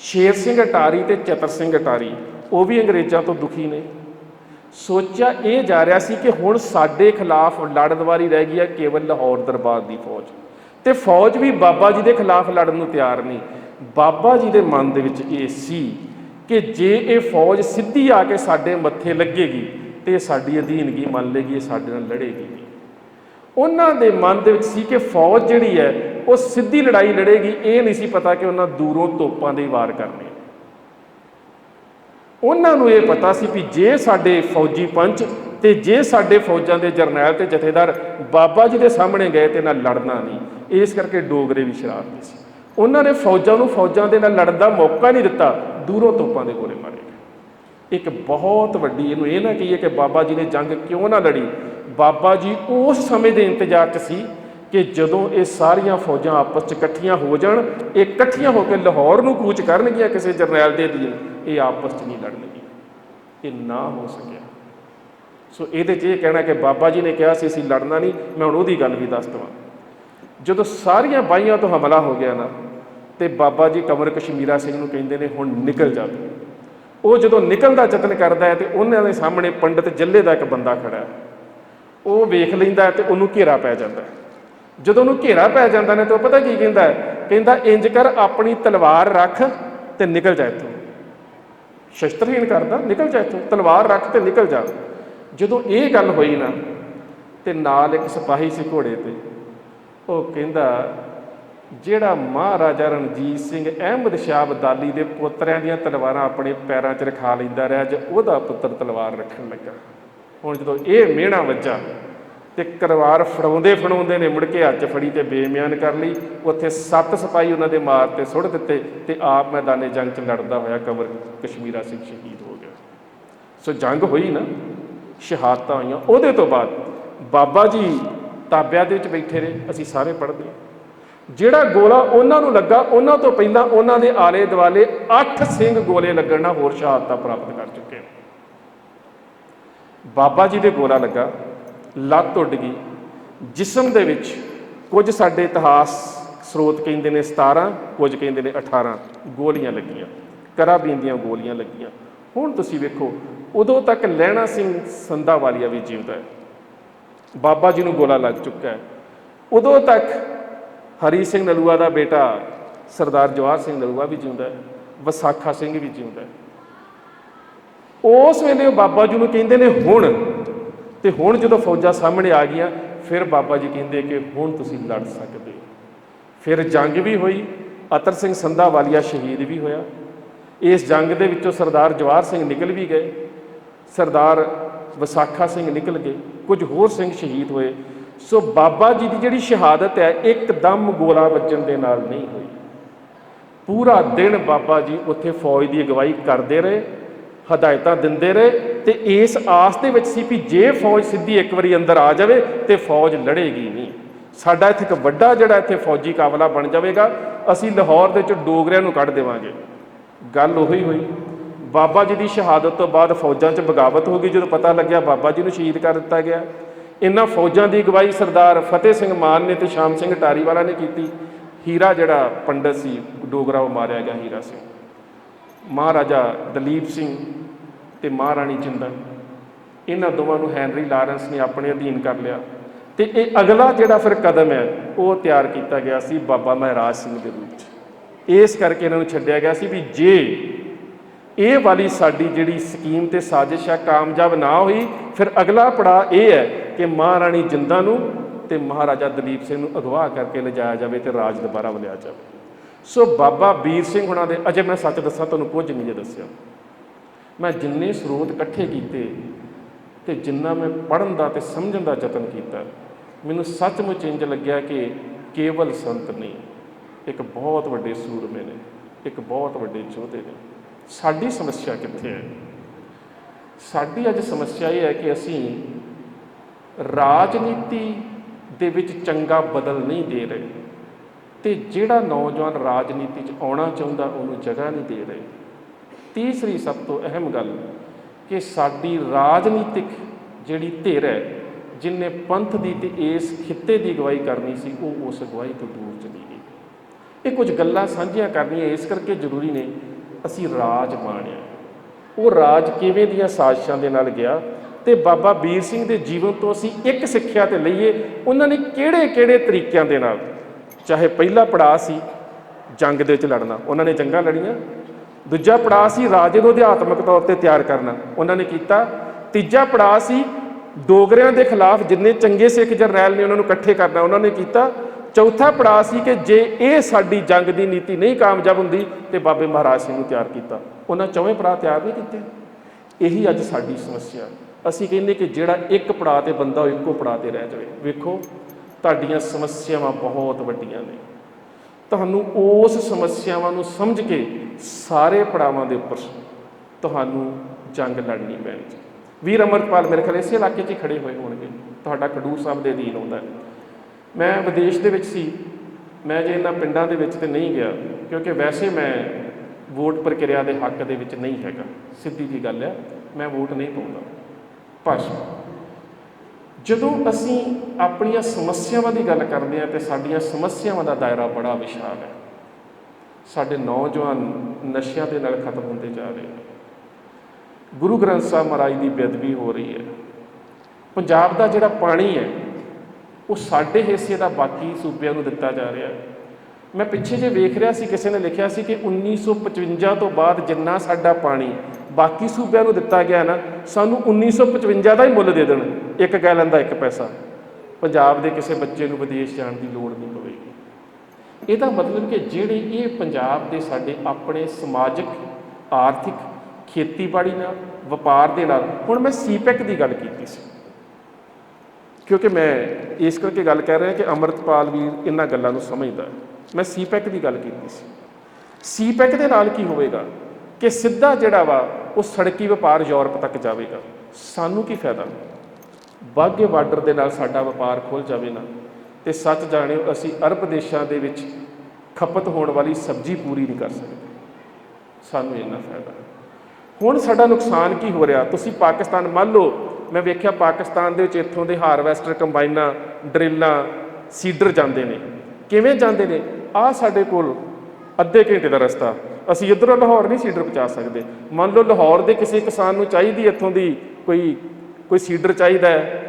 ਸ਼ੇਰ ਸਿੰਘ ਅਟਾਰੀ ਤੇ ਚਤਰ ਸਿੰਘ ਅਟਾਰੀ, ਉਹ ਵੀ ਅੰਗਰੇਜ਼ਾਂ ਤੋਂ ਦੁਖੀ ਨੇ। ਸੋਚਿਆ ਇਹ ਜਾ ਰਿਹਾ ਸੀ ਕਿ ਹੁਣ ਸਾਡੇ ਖਿਲਾਫ ਲੜਨ ਵਾਲੀ ਰਹਿ ਗਈ ਹੈ ਕੇਵਲ ਲਾਹੌਰ ਦਰਬਾਰ ਦੀ ਫੌਜ। ਤੇ ਫੌਜ ਵੀ ਬਾਬਾ ਜੀ ਦੇ ਖਿਲਾਫ ਲੜਨ ਨੂੰ ਤਿਆਰ ਨਹੀਂ। ਬਾਬਾ ਜੀ ਦੇ ਮਨ ਦੇ ਵਿੱਚ ਇਹ ਸੀ ਕਿ ਜੇ ਇਹ ਫੌਜ ਸਿੱਧੀ ਆ ਕੇ ਸਾਡੇ ਮੱਥੇ ਲੱਗੇਗੀ ਤੇ ਸਾਡੀ ਅਧੀਨਗੀ ਮੰਨ ਲੇਗੀ ਇਹ ਸਾਡੇ ਨਾਲ ਲੜੇਗੀ। ਉਹਨਾਂ ਦੇ ਮਨ ਦੇ ਵਿੱਚ ਸੀ ਕਿ ਫੌਜ ਜਿਹੜੀ ਹੈ, ਉਹ ਸਿੱਧੀ ਲੜਾਈ ਲੜੇਗੀ। ਇਹ ਨਹੀਂ ਸੀ ਪਤਾ ਕਿ ਉਹਨਾਂ ਦੂਰੋਂ ਤੋਪਾਂ ਦੇ ਵਾਰ ਕਰਨੇ ਉਹਨਾਂ ਨੂੰ ਇਹ ਪਤਾ ਸੀ ਵੀ ਜੇ ਸਾਡੇ ਫੌਜੀ ਪੰਚ ਤੇ ਜੇ ਸਾਡੇ ਫੌਜਾਂ ਦੇ ਜਰਨੈਲ ਤੇ ਜਥੇਦਾਰ ਬਾਬਾ ਜੀ ਦੇ ਸਾਹਮਣੇ ਗਏ ਤੇ ਨਾਲ ਲੜਨਾ ਨਹੀਂ। ਇਸ ਕਰਕੇ ਡੋਗਰੇ ਵੀ ਸ਼ਰਾਰਤੀ ਸੀ। ਉਹਨਾਂ ਨੇ ਫੌਜਾਂ ਨੂੰ ਫੌਜਾਂ ਦੇ ਨਾਲ ਲੜਨ ਦਾ ਮੌਕਾ ਨਹੀਂ ਦਿੱਤਾ, ਦੂਰੋਂ ਤੋਪਾਂ ਦੇ ਗੋਲੇ ਮਾਰੇ ਗਏ। ਇੱਕ ਬਹੁਤ ਵੱਡੀ, ਇਹਨੂੰ ਇਹ ਨਾ ਕਹੀਏ ਕਿ ਬਾਬਾ ਜੀ ਨੇ ਜੰਗ ਕਿਉਂ ਨਾ ਲੜੀ? ਬਾਬਾ ਜੀ ਉਸ ਸਮੇਂ ਦੇ ਇੰਤਜ਼ਾਰ 'ਚ ਸੀ ਕਿ ਜਦੋਂ ਇਹ ਸਾਰੀਆਂ ਫੌਜਾਂ ਆਪਸ 'ਚ ਇਕੱਠੀਆਂ ਹੋ ਜਾਣ, ਇਹ ਇਕੱਠੀਆਂ ਹੋ ਕੇ ਲਾਹੌਰ ਨੂੰ ਕੂਚ ਕਰਨਗੀਆਂ ਕਿਸੇ ਜਰਨੈਲ ਦੇ ਅਧੀਨ, ਇਹ ਆਪਸ 'ਚ ਨਹੀਂ ਲੜਨਗੀਆਂ। ਇਹ ਨਾ ਹੋ ਸਕਿਆ। ਸੋ ਇਹਦੇ 'ਚ ਇਹ ਕਹਿਣਾ ਕਿ ਬਾਬਾ ਜੀ ਨੇ ਕਿਹਾ ਸੀ, ਅਸੀਂ ਲੜਨਾ ਨਹੀਂ, ਮੈਂ ਹੁਣ ਉਹਦੀ ਗੱਲ ਵੀ ਦੱਸ ਦਵਾਂ। ਜਦੋਂ ਸਾਰੀਆਂ ਬਾਈਆਂ ਤੋਂ ਹਮਲਾ ਹੋ ਗਿਆ ਨਾ, ਤੇ ਬਾਬਾ ਜੀ ਕਮਰ ਕਸ਼ਮੀਰਾ ਸਿੰਘ ਨੂੰ ਕਹਿੰਦੇ ਨੇ, ਹੁਣ ਨਿਕਲ ਜਾ ਤੂੰ। ਉਹ ਜਦੋਂ ਨਿਕਲਦਾ ਯਤਨ ਕਰਦਾ ਹੈ ਤੇ ਉਹਨਾਂ ਦੇ ਸਾਹਮਣੇ ਪੰਡਤ ਜੱਲੇ ਦਾ ਇੱਕ ਬੰਦਾ ਖੜਾ ਹੈ। ਉਹ ਵੇਖ ਲੈਂਦਾ ਹੈ ਤੇ ਉਹਨੂੰ ਘੇਰਾ ਪੈ ਜਾਂਦਾ ਜਦੋਂ ਉਹਨੂੰ ਘੇਰਾ ਪੈ ਜਾਂਦਾ ਨੇ ਤਾਂ ਉਹ ਪਤਾ ਕੀ ਕਹਿੰਦਾ ਕਹਿੰਦਾ, ਇੰਜ ਕਰ, ਆਪਣੀ ਤਲਵਾਰ ਰੱਖ ਤੇ ਨਿਕਲ ਜਾ ਇੱਥੋਂ। ਸ਼ਸਤਰਹੀਣ ਕਰਦਾ, ਨਿਕਲ ਜਾ ਇੱਥੋਂ, ਤਲਵਾਰ ਰੱਖ ਤੇ ਨਿਕਲ ਜਾ। ਜਦੋਂ ਇਹ ਗੱਲ ਹੋਈ ਨਾ, ਤੇ ਨਾਲ ਇੱਕ ਸਿਪਾਹੀ ਸੀ ਘੋੜੇ ਤੇ। ਉਹ ਕਹਿੰਦਾ, ਜਿਹੜਾ ਮਹਾਰਾਜਾ ਰਣਜੀਤ ਸਿੰਘ ਅਹਿਮਦ ਸ਼ਾਹ ਬਦਾਲੀ ਦੇ ਪੁੱਤਰਿਆਂ ਦੀਆਂ ਤਲਵਾਰਾਂ ਆਪਣੇ ਪੈਰਾਂ 'ਚ ਰਖਾ ਲੈਂਦਾ ਰਿਹਾ ਜੇ ਉਹਦਾ ਪੁੱਤਰ ਤਲਵਾਰ ਰੱਖਣ ਲੱਗਾ। ਹੁਣ ਜਦੋਂ ਇਹ ਮਿਹਣਾ ਵੱਜਾ ਤੇ ਕਰਵਾਰ ਫੜਾਉਂਦੇ ਫੜਾਉਂਦੇ ਨੇ ਮੁੜ ਕੇ ਹੱਥ ਫੜੀ ਤੇ ਬੇਮਿਆਨ ਕਰ ਲਈ। ਉੱਥੇ ਸੱਤ ਸਿਪਾਹੀ ਉਹਨਾਂ ਦੇ ਮਾਰ ਤੇ ਸੁੱਟ ਦਿੱਤੇ ਤੇ ਆਪ ਮੈਦਾਨੇ ਜੰਗ 'ਚ ਲੜਦਾ ਹੋਇਆ ਕਮਰ ਕਸ਼ਮੀਰਾ ਸਿੰਘ ਸ਼ਹੀਦ ਹੋ ਗਿਆ। ਸੋ ਜੰਗ ਹੋਈ ਨਾ, ਸ਼ਹਾਦਤਾਂ ਹੋਈਆਂ ਉਹਦੇ ਤੋਂ ਬਾਅਦ ਬਾਬਾ ਜੀ ਤਾਬਿਆਂ ਦੇ ਵਿੱਚ ਬੈਠੇ ਰਹੇ ਅਸੀਂ ਸਾਰੇ ਪੜ੍ਹਦੇ ਹਾਂ। ਜਿਹੜਾ ਗੋਲਾ ਉਹਨਾਂ ਨੂੰ ਲੱਗਾ, ਉਹਨਾਂ ਤੋਂ ਪਹਿਲਾਂ ਉਹਨਾਂ ਦੇ ਆਲੇ ਦੁਆਲੇ 8 ਸਿੰਘ ਗੋਲੇ ਲੱਗਣ ਨਾਲ ਹੋਰ ਸ਼ਹਾਦਤਾਂ ਪ੍ਰਾਪਤ ਕਰ ਚੁੱਕੇ ਬਾਬਾ ਜੀ ਦੇ ਗੋਲਾ ਲੱਗਾ, ਲੱਤ ਉੱਡ ਗਈ। ਜਿਸਮ ਦੇ ਵਿੱਚ ਕੁਝ ਸਾਡੇ ਇਤਿਹਾਸ ਸਰੋਤ ਕਹਿੰਦੇ ਨੇ 17 ਕੁਝ ਕਹਿੰਦੇ ਨੇ 18 ਗੋਲੀਆਂ ਲੱਗੀਆਂ ਕਰਾਬੀਨ ਦੀਆਂ ਗੋਲੀਆਂ ਲੱਗੀਆਂ। ਹੁਣ ਤੁਸੀਂ ਵੇਖੋ, ਉਦੋਂ ਤੱਕ ਲਹਿਣਾ ਸਿੰਘ ਸੰਧਾ ਵਾਲੀਆ ਵੀ ਜਿਉਂਦਾ ਹੈ। ਬਾਬਾ ਜੀ ਨੂੰ ਗੋਲਾ ਲੱਗ ਚੁੱਕਾ ਹੈ। ਉਦੋਂ ਤੱਕ ਹਰੀ ਸਿੰਘ ਨਲੂਆ ਦਾ ਬੇਟਾ ਸਰਦਾਰ ਜਵਾਹਰ ਸਿੰਘ ਨਲੂਆ ਵੀ ਜਿਉਂਦਾ ਹੈ, ਵਿਸਾਖਾ ਸਿੰਘ ਵੀ ਜਿਉਂਦਾ ਹੈ। ਉਸ ਵੇਲੇ ਉਹ ਬਾਬਾ ਜੀ ਨੂੰ ਕਹਿੰਦੇ ਨੇ, ਹੁਣ। ਤੇ ਹੁਣ ਜਦੋਂ ਫੌਜਾਂ ਸਾਹਮਣੇ ਆ ਗਈਆਂ, ਫਿਰ ਬਾਬਾ ਜੀ ਕਹਿੰਦੇ ਕਿ ਹੁਣ ਤੁਸੀਂ ਲੜ ਸਕਦੇ ਹੋ। ਫਿਰ ਜੰਗ ਵੀ ਹੋਈ, ਅਤਰ ਸਿੰਘ ਸੰਧਾ ਵਾਲੀਆ ਸ਼ਹੀਦ ਵੀ ਹੋਇਆ। ਇਸ ਜੰਗ ਦੇ ਵਿੱਚੋਂ ਸਰਦਾਰ ਜਵਾਹਰ ਸਿੰਘ ਨਿਕਲ ਵੀ ਗਏ। ਸਰਦਾਰ ਵਿਸਾਖਾ ਸਿੰਘ ਨਿਕਲ ਗਏ। ਕੁਝ ਹੋਰ ਸਿੰਘ ਸ਼ਹੀਦ ਹੋਏ। ਸੋ ਬਾਬਾ ਜੀ ਦੀ ਜਿਹੜੀ ਸ਼ਹਾਦਤ ਹੈ, ਇੱਕਦਮ ਗੋਲਾ ਵੱਜਣ ਦੇ ਨਾਲ ਨਹੀਂ ਹੋਈ। ਪੂਰਾ ਦਿਨ ਬਾਬਾ ਜੀ ਉੱਥੇ ਫੌਜ ਦੀ ਅਗਵਾਈ ਕਰਦੇ ਰਹੇ, ਹਦਾਇਤਾਂ ਦਿੰਦੇ ਰਹੇ ਤੇ ਇਸ ਆਸ ਦੇ ਵਿੱਚ ਸੀ ਵੀ ਜੇ ਫੌਜ ਸਿੱਧੀ ਇੱਕ ਵਾਰੀ ਅੰਦਰ ਆ ਜਾਵੇ ਤੇ ਫੌਜ ਲੜੇਗੀ ਨਹੀਂ। ਸਾਡਾ ਇੱਥੇ ਇੱਕ ਵੱਡਾ ਜਿਹੜਾ ਇੱਥੇ ਫੌਜੀ ਕਾਫਲਾ ਬਣ ਜਾਵੇਗਾ। ਅਸੀਂ ਲਾਹੌਰ ਦੇ ਵਿੱਚ ਡੋਗਰਿਆਂ ਨੂੰ ਕੱਢ ਦੇਵਾਂਗੇ। ਗੱਲ ਉਹੀ ਹੋਈ। ਬਾਬਾ ਜੀ ਦੀ ਸ਼ਹਾਦਤ ਤੋਂ ਬਾਅਦ ਫੌਜਾਂ 'ਚ ਬਗਾਵਤ ਹੋ ਗਈ, ਜਦੋਂ ਪਤਾ ਲੱਗਿਆ ਬਾਬਾ ਜੀ ਨੂੰ ਸ਼ਹੀਦ ਕਰ ਦਿੱਤਾ ਗਿਆ। ਇਹਨਾਂ ਫੌਜਾਂ ਦੀ ਅਗਵਾਈ ਸਰਦਾਰ ਫਤਿਹ ਸਿੰਘ ਮਾਨ ਨੇ ਤੇ ਸ਼ਾਮ ਸਿੰਘ ਟਾਰੀਵਾਲਾ ਨੇ ਕੀਤੀ। ਹੀਰਾ ਜਿਹੜਾ ਪੰਡਤ ਸੀ, ਡੋਗਰਾ ਉਹ ਮਾਰਿਆ ਗਿਆ ਹੀਰਾ ਸਿੰਘ। ਮਹਾਰਾਜਾ ਦਲੀਪ ਸਿੰਘ ਤੇ ਮਹਾਰਾਣੀ ਜਿੰਦਲ। ਇਹਨਾਂ ਦੋਵਾਂ ਨੂੰ ਹੈਨਰੀ ਲਾਰੈਂਸ ਨੇ ਆਪਣੇ ਅਧੀਨ ਕਰ ਲਿਆ। ਤੇ ਇਹ ਅਗਲਾ ਜਿਹੜਾ ਫਿਰ ਕਦਮ ਹੈ, ਉਹ ਤਿਆਰ ਕੀਤਾ ਗਿਆ ਸੀ ਬਾਬਾ ਮਹਾਰਾਜ ਸਿੰਘ ਦੇ ਰੂਪ 'ਚ। ਇਸ ਕਰਕੇ ਇਹਨਾਂ ਨੂੰ ਛੱਡਿਆ ਗਿਆ ਸੀ ਵੀ ਜੇ ਇਹ ਵਾਲੀ ਸਾਡੀ ਜਿਹੜੀ ਸਕੀਮ ਤੇ ਸਾਜ਼ਿਸ਼ ਆ, ਕਾਮਯਾਬ ਨਾ ਹੋਈ, ਫਿਰ ਅਗਲਾ ਪੜਾ ਇਹ ਹੈ ਕਿ ਮਹਾਰਾਣੀ ਜਿੰਦਾ ਨੂੰ ਤੇ ਮਹਾਰਾਜਾ ਦਲੀਪ ਸਿੰਘ ਨੂੰ ਅਗਵਾ ਕਰਕੇ ਲਿਜਾਇਆ ਜਾਵੇ ਤੇ ਰਾਜ ਦੁਬਾਰਾ ਵਲਿਆ ਜਾਵੇ। ਸੋ ਬਾਬਾ ਵੀਰ ਸਿੰਘ ਹੁਣਾਂ ਦੇ, ਅਜੇ ਮੈਂ ਸੱਚ ਦੱਸਾਂ, ਤੁਹਾਨੂੰ ਕੁਝ ਨਹੀਂ ਜੇ ਦੱਸਿਆ। ਮੈਂ ਜਿੰਨੇ ਸਰੋਤ ਇਕੱਠੇ ਕੀਤੇ ਤੇ ਜਿੰਨਾ ਮੈਂ ਪੜਨ ਦਾ ਤੇ ਸਮਝਣ ਦਾ ਯਤਨ ਕੀਤਾ, ਮੈਨੂੰ ਸੱਚਮੁੱਚ ਇੰਜ ਲੱਗਿਆ ਕਿ ਕੇਵਲ ਸੰਤ ਨਹੀਂ, ਇੱਕ ਬਹੁਤ ਵੱਡੇ ਸੂਰਮੇ ਨੇ, ਇੱਕ ਬਹੁਤ ਵੱਡੇ ਯੋਧੇ ਨੇ। ਸਾਡੀ ਸਮੱਸਿਆ ਕਿੱਥੇ ਹੈ? ਸਾਡੀ ਅੱਜ ਸਮੱਸਿਆ ਇਹ ਹੈ ਕਿ ਅਸੀਂ ਰਾਜਨੀਤੀ ਦੇ ਵਿੱਚ ਚੰਗਾ ਬਦਲ ਨਹੀਂ ਦੇ ਰਹੇ ਤੇ ਜਿਹੜਾ ਨੌਜਵਾਨ ਰਾਜਨੀਤੀ 'ਚ ਆਉਣਾ ਚਾਹੁੰਦਾ, ਉਹਨੂੰ ਜਗ੍ਹਾ ਨਹੀਂ ਦੇ ਰਹੇ। ਤੀਸਰੀ ਸਭ ਤੋਂ ਅਹਿਮ ਗੱਲ ਕਿ ਸਾਡੀ ਰਾਜਨੀਤਿਕ ਜਿਹੜੀ ਧਿਰ ਹੈ, ਜਿਨੇ ਪੰਥ ਦੀ ਤੇ ਇਸ ਖਿੱਤੇ ਦੀ ਅਗਵਾਈ ਕਰਨੀ ਸੀ, ਉਹ ਉਸ ਅਗਵਾਈ ਤੋਂ ਦੂਰ ਚਲੀ ਗਈ। ਇਹ ਕੁਝ ਗੱਲਾਂ ਸਾਂਝੀਆਂ ਕਰਨੀਆਂ ਇਸ ਕਰਕੇ ਜ਼ਰੂਰੀ ਨੇ ਅਸੀਂ ਰਾਜ ਮਾਣਿਆ ਉਹ ਰਾਜ ਕਿਵੇਂ ਦੀਆਂ ਸਾਜ਼ਿਸ਼ਾਂ ਦੇ ਨਾਲ ਗਿਆ ਤੇ ਬਾਬਾ ਵੀਰ ਸਿੰਘ ਦੇ ਜੀਵਨ ਤੋਂ ਅਸੀਂ ਇੱਕ ਸਿੱਖਿਆ ਤੇ ਲਈਏ, ਉਹਨਾਂ ਨੇ ਕਿਹੜੇ-ਕਿਹੜੇ ਤਰੀਕਿਆਂ ਦੇ ਨਾਲ, ਚਾਹੇ ਪਹਿਲਾ ਪੜਾਅ ਸੀ ਜੰਗ ਦੇ ਵਿੱਚ ਲੜਨਾ, ਉਹਨਾਂ ਨੇ ਜੰਗਾਂ ਲੜੀਆਂ। ਦੂਜਾ ਪੜਾਅ ਸੀ ਰਾਜੇ ਨੂੰ ਅਧਿਆਤਮਿਕ ਤੌਰ ਤੇ ਤਿਆਰ ਕਰਨਾ, ਉਹਨਾਂ ਨੇ ਕੀਤਾ। ਤੀਜਾ ਪੜਾਅ ਸੀ ਡੋਗਰਿਆਂ ਦੇ ਖਿਲਾਫ ਜਿੰਨੇ ਚੰਗੇ ਸਿੱਖ ਜਰਨੈਲ ਨੇ ਉਹਨਾਂ ਨੂੰ ਇਕੱਠੇ ਕਰਨਾ, ਉਹਨਾਂ ਨੇ ਕੀਤਾ। ਚੌਥਾ ਪੜਾਅ ਸੀ ਕਿ ਜੇ ਇਹ ਸਾਡੀ ਜੰਗ ਦੀ ਨੀਤੀ ਨਹੀਂ ਕਾਮਯਾਬ ਹੁੰਦੀ ਤੇ ਬਾਬੇ ਮਹਾਰਾਜ ਸਿੰਘ ਨੂੰ ਤਿਆਰ ਕੀਤਾ। ਉਹਨਾਂ ਚੌਵੇਂ ਪੜਾਅ ਤਿਆਰ ਨਹੀਂ ਕੀਤੇ। ਇਹੀ ਅੱਜ ਸਾਡੀ ਸਮੱਸਿਆ। ਅਸੀਂ ਕਹਿੰਦੇ ਕਿ ਜਿਹੜਾ ਇੱਕ ਪੜਾਅ ਤੇ ਬੰਦਾ ਉਹ ਇੱਕੋ ਪੜਾਅ ਤੇ ਰਹਿ ਜਾਵੇ। ਵੇਖੋ, ਤੁਹਾਡੀਆਂ ਸਮੱਸਿਆਵਾਂ ਬਹੁਤ ਵੱਡੀਆਂ ਨੇ। ਤੁਹਾਨੂੰ ਉਸ ਸਮੱਸਿਆਵਾਂ ਨੂੰ ਸਮਝ ਕੇ ਸਾਰੇ ਪੜਾਵਾਂ ਦੇ ਉੱਪਰ ਤੁਹਾਨੂੰ ਜੰਗ ਲੜਨੀ ਪੈਣੀ ਵੀਰ ਅਮਰਪਾਲ ਮੇਰੇ ਖਿਆਲ ਇਸੇ ਇਲਾਕੇ 'ਚ ਹੀ ਖੜੇ ਹੋਏ ਹੋਣਗੇ। ਤੁਹਾਡਾ ਖਡੂਰ ਸਾਹਿਬ ਦੇ ਅਧੀਨ ਆਉਂਦਾ ਹੈ। ਮੈਂ ਵਿਦੇਸ਼ ਦੇ ਵਿੱਚ ਸੀ। ਮੈਂ ਜੇ ਇਹਨਾਂ ਪਿੰਡਾਂ ਦੇ ਵਿੱਚ ਤੇ ਨਹੀਂ ਗਿਆ, ਕਿਉਂਕਿ ਵੈਸੇ ਮੈਂ ਵੋਟ ਪ੍ਰਕਿਰਿਆ ਦੇ ਹੱਕ ਦੇ ਵਿੱਚ ਨਹੀਂ ਹੈਗਾ। ਸਿੱਧੀ ਜੀ ਗੱਲ ਹੈ, ਮੈਂ ਵੋਟ ਨਹੀਂ ਪਾਉਂਦਾ। ਭਾਸ਼ਾ ਜਦੋਂ ਅਸੀਂ ਆਪਣੀਆਂ ਸਮੱਸਿਆਵਾਂ ਦੀ ਗੱਲ ਕਰਦੇ ਹਾਂ ਤੇ ਸਾਡੀਆਂ ਸਮੱਸਿਆਵਾਂ ਦਾ ਦਾਇਰਾ ਬੜਾ ਵਿਸ਼ਾਲ ਹੈ। ਸਾਡੇ ਨੌਜਵਾਨ ਨਸ਼ਿਆਂ ਦੇ ਨਾਲ ਖਤਮ ਹੁੰਦੇ ਜਾ ਰਹੇ ਨੇ। ਗੁਰੂ ਗ੍ਰੰਥ ਸਾਹਿਬ ਮਹਾਰਾਜ ਦੀ ਬੇਅਦਬੀ ਹੋ ਰਹੀ ਹੈ। ਪੰਜਾਬ ਦਾ ਜਿਹੜਾ ਪਾਣੀ ਹੈ ਉਹ ਸਾਡੇ ਹਿੱਸੇ ਦਾ ਬਾਕੀ ਸੂਬਿਆਂ ਨੂੰ ਦਿੱਤਾ ਜਾ ਰਿਹਾ। ਮੈਂ ਪਿੱਛੇ ਜੇ ਵੇਖ ਰਿਹਾ ਸੀ, ਕਿਸੇ ਨੇ ਲਿਖਿਆ ਸੀ ਕਿ 1955 ਤੋਂ ਬਾਅਦ ਜਿੰਨਾ ਸਾਡਾ ਪਾਣੀ ਬਾਕੀ ਸੂਬਿਆਂ ਨੂੰ ਦਿੱਤਾ ਗਿਆ ਨਾ, ਸਾਨੂੰ 1955 ਦਾ ਹੀ ਮੁੱਲ ਦੇ ਦੇਣ। ਇੱਕ ਗੈਲਨ ਦਾ ਇੱਕ ਪੈਸਾ। ਪੰਜਾਬ ਦੇ ਕਿਸੇ ਬੱਚੇ ਨੂੰ ਵਿਦੇਸ਼ ਜਾਣ ਦੀ ਲੋੜ ਨਹੀਂ ਪਵੇਗੀ। ਇਹਦਾ ਮਤਲਬ ਕਿ ਜਿਹੜੇ ਇਹ ਪੰਜਾਬ ਦੇ ਸਾਡੇ ਆਪਣੇ ਸਮਾਜਿਕ, ਆਰਥਿਕ, ਖੇਤੀਬਾੜੀ ਨਾਲ, ਵਪਾਰ ਦੇ ਨਾਲ, ਹੁਣ ਮੈਂ ਸੀਪੈਕ ਦੀ ਗੱਲ ਕੀਤੀ ਸੀ। ਕਿਉਂਕਿ ਮੈਂ ਇਸ ਕਰਕੇ ਗੱਲ ਕਰ ਰਿਹਾ ਕਿ ਅੰਮ੍ਰਿਤਪਾਲ ਵੀਰ ਇਹਨਾਂ ਗੱਲਾਂ ਨੂੰ ਸਮਝਦਾ ਹੈ। ਮੈਂ ਸੀਪੈਕ ਦੀ ਗੱਲ ਕੀਤੀ ਸੀ। ਸੀਪੈਕ ਦੇ ਨਾਲ ਕੀ ਹੋਵੇਗਾ ਕਿ ਸਿੱਧਾ ਜਿਹੜਾ ਵਾ ਉਹ ਸੜਕੀ ਵਪਾਰ ਯੂਰਪ ਤੱਕ ਜਾਵੇਗਾ। ਸਾਨੂੰ ਕੀ ਫਾਇਦਾ? ਬਾਗੇ ਬਾਰਡਰ ਦੇ ਨਾਲ ਸਾਡਾ ਵਪਾਰ ਖੁੱਲ ਜਾਵੇ ਨਾ, ਤੇ ਸੱਚ ਜਾਣਿਓ ਅਸੀਂ ਅਰਬ ਦੇਸ਼ਾਂ ਦੇ ਵਿੱਚ ਖਪਤ ਹੋਣ ਵਾਲੀ ਸਬਜ਼ੀ ਪੂਰੀ ਨਹੀਂ ਕਰ ਸਕਦੇ। ਸਾਨੂੰ ਇੰਨਾ ਫਾਇਦਾ। ਹੁਣ ਸਾਡਾ ਨੁਕਸਾਨ ਕੀ ਹੋ ਰਿਹਾ? ਤੁਸੀਂ ਪਾਕਿਸਤਾਨ ਮੰਨ ਲਓ ਮੈਂ ਵੇਖਿਆ ਪਾਕਿਸਤਾਨ ਦੇ ਵਿੱਚ ਇੱਥੋਂ ਦੇ ਹਾਰਵੈਸਟਰ, ਕੰਬਾਈਨਾਂ, ਡਰਿੱਲਾਂ, ਸੀਡਰ ਜਾਂਦੇ ਨੇ। ਕਿਵੇਂ ਜਾਂਦੇ ਨੇ? ਆ ਸਾਡੇ ਕੋਲ ਅੱਧੇ ਘੰਟੇ ਦਾ ਰਸਤਾ। ਅਸੀਂ ਇੱਧਰੋਂ ਲਾਹੌਰ ਨਹੀਂ ਸੀਡਰ ਪਹੁੰਚਾ ਸਕਦੇ। ਮੰਨ ਲਓ ਲਾਹੌਰ ਦੇ ਕਿਸੇ ਕਿਸਾਨ ਨੂੰ ਚਾਹੀਦੀ ਇੱਥੋਂ ਦੀ ਕੋਈ ਕੋਈ ਸੀਡਰ ਚਾਹੀਦਾ ਹੈ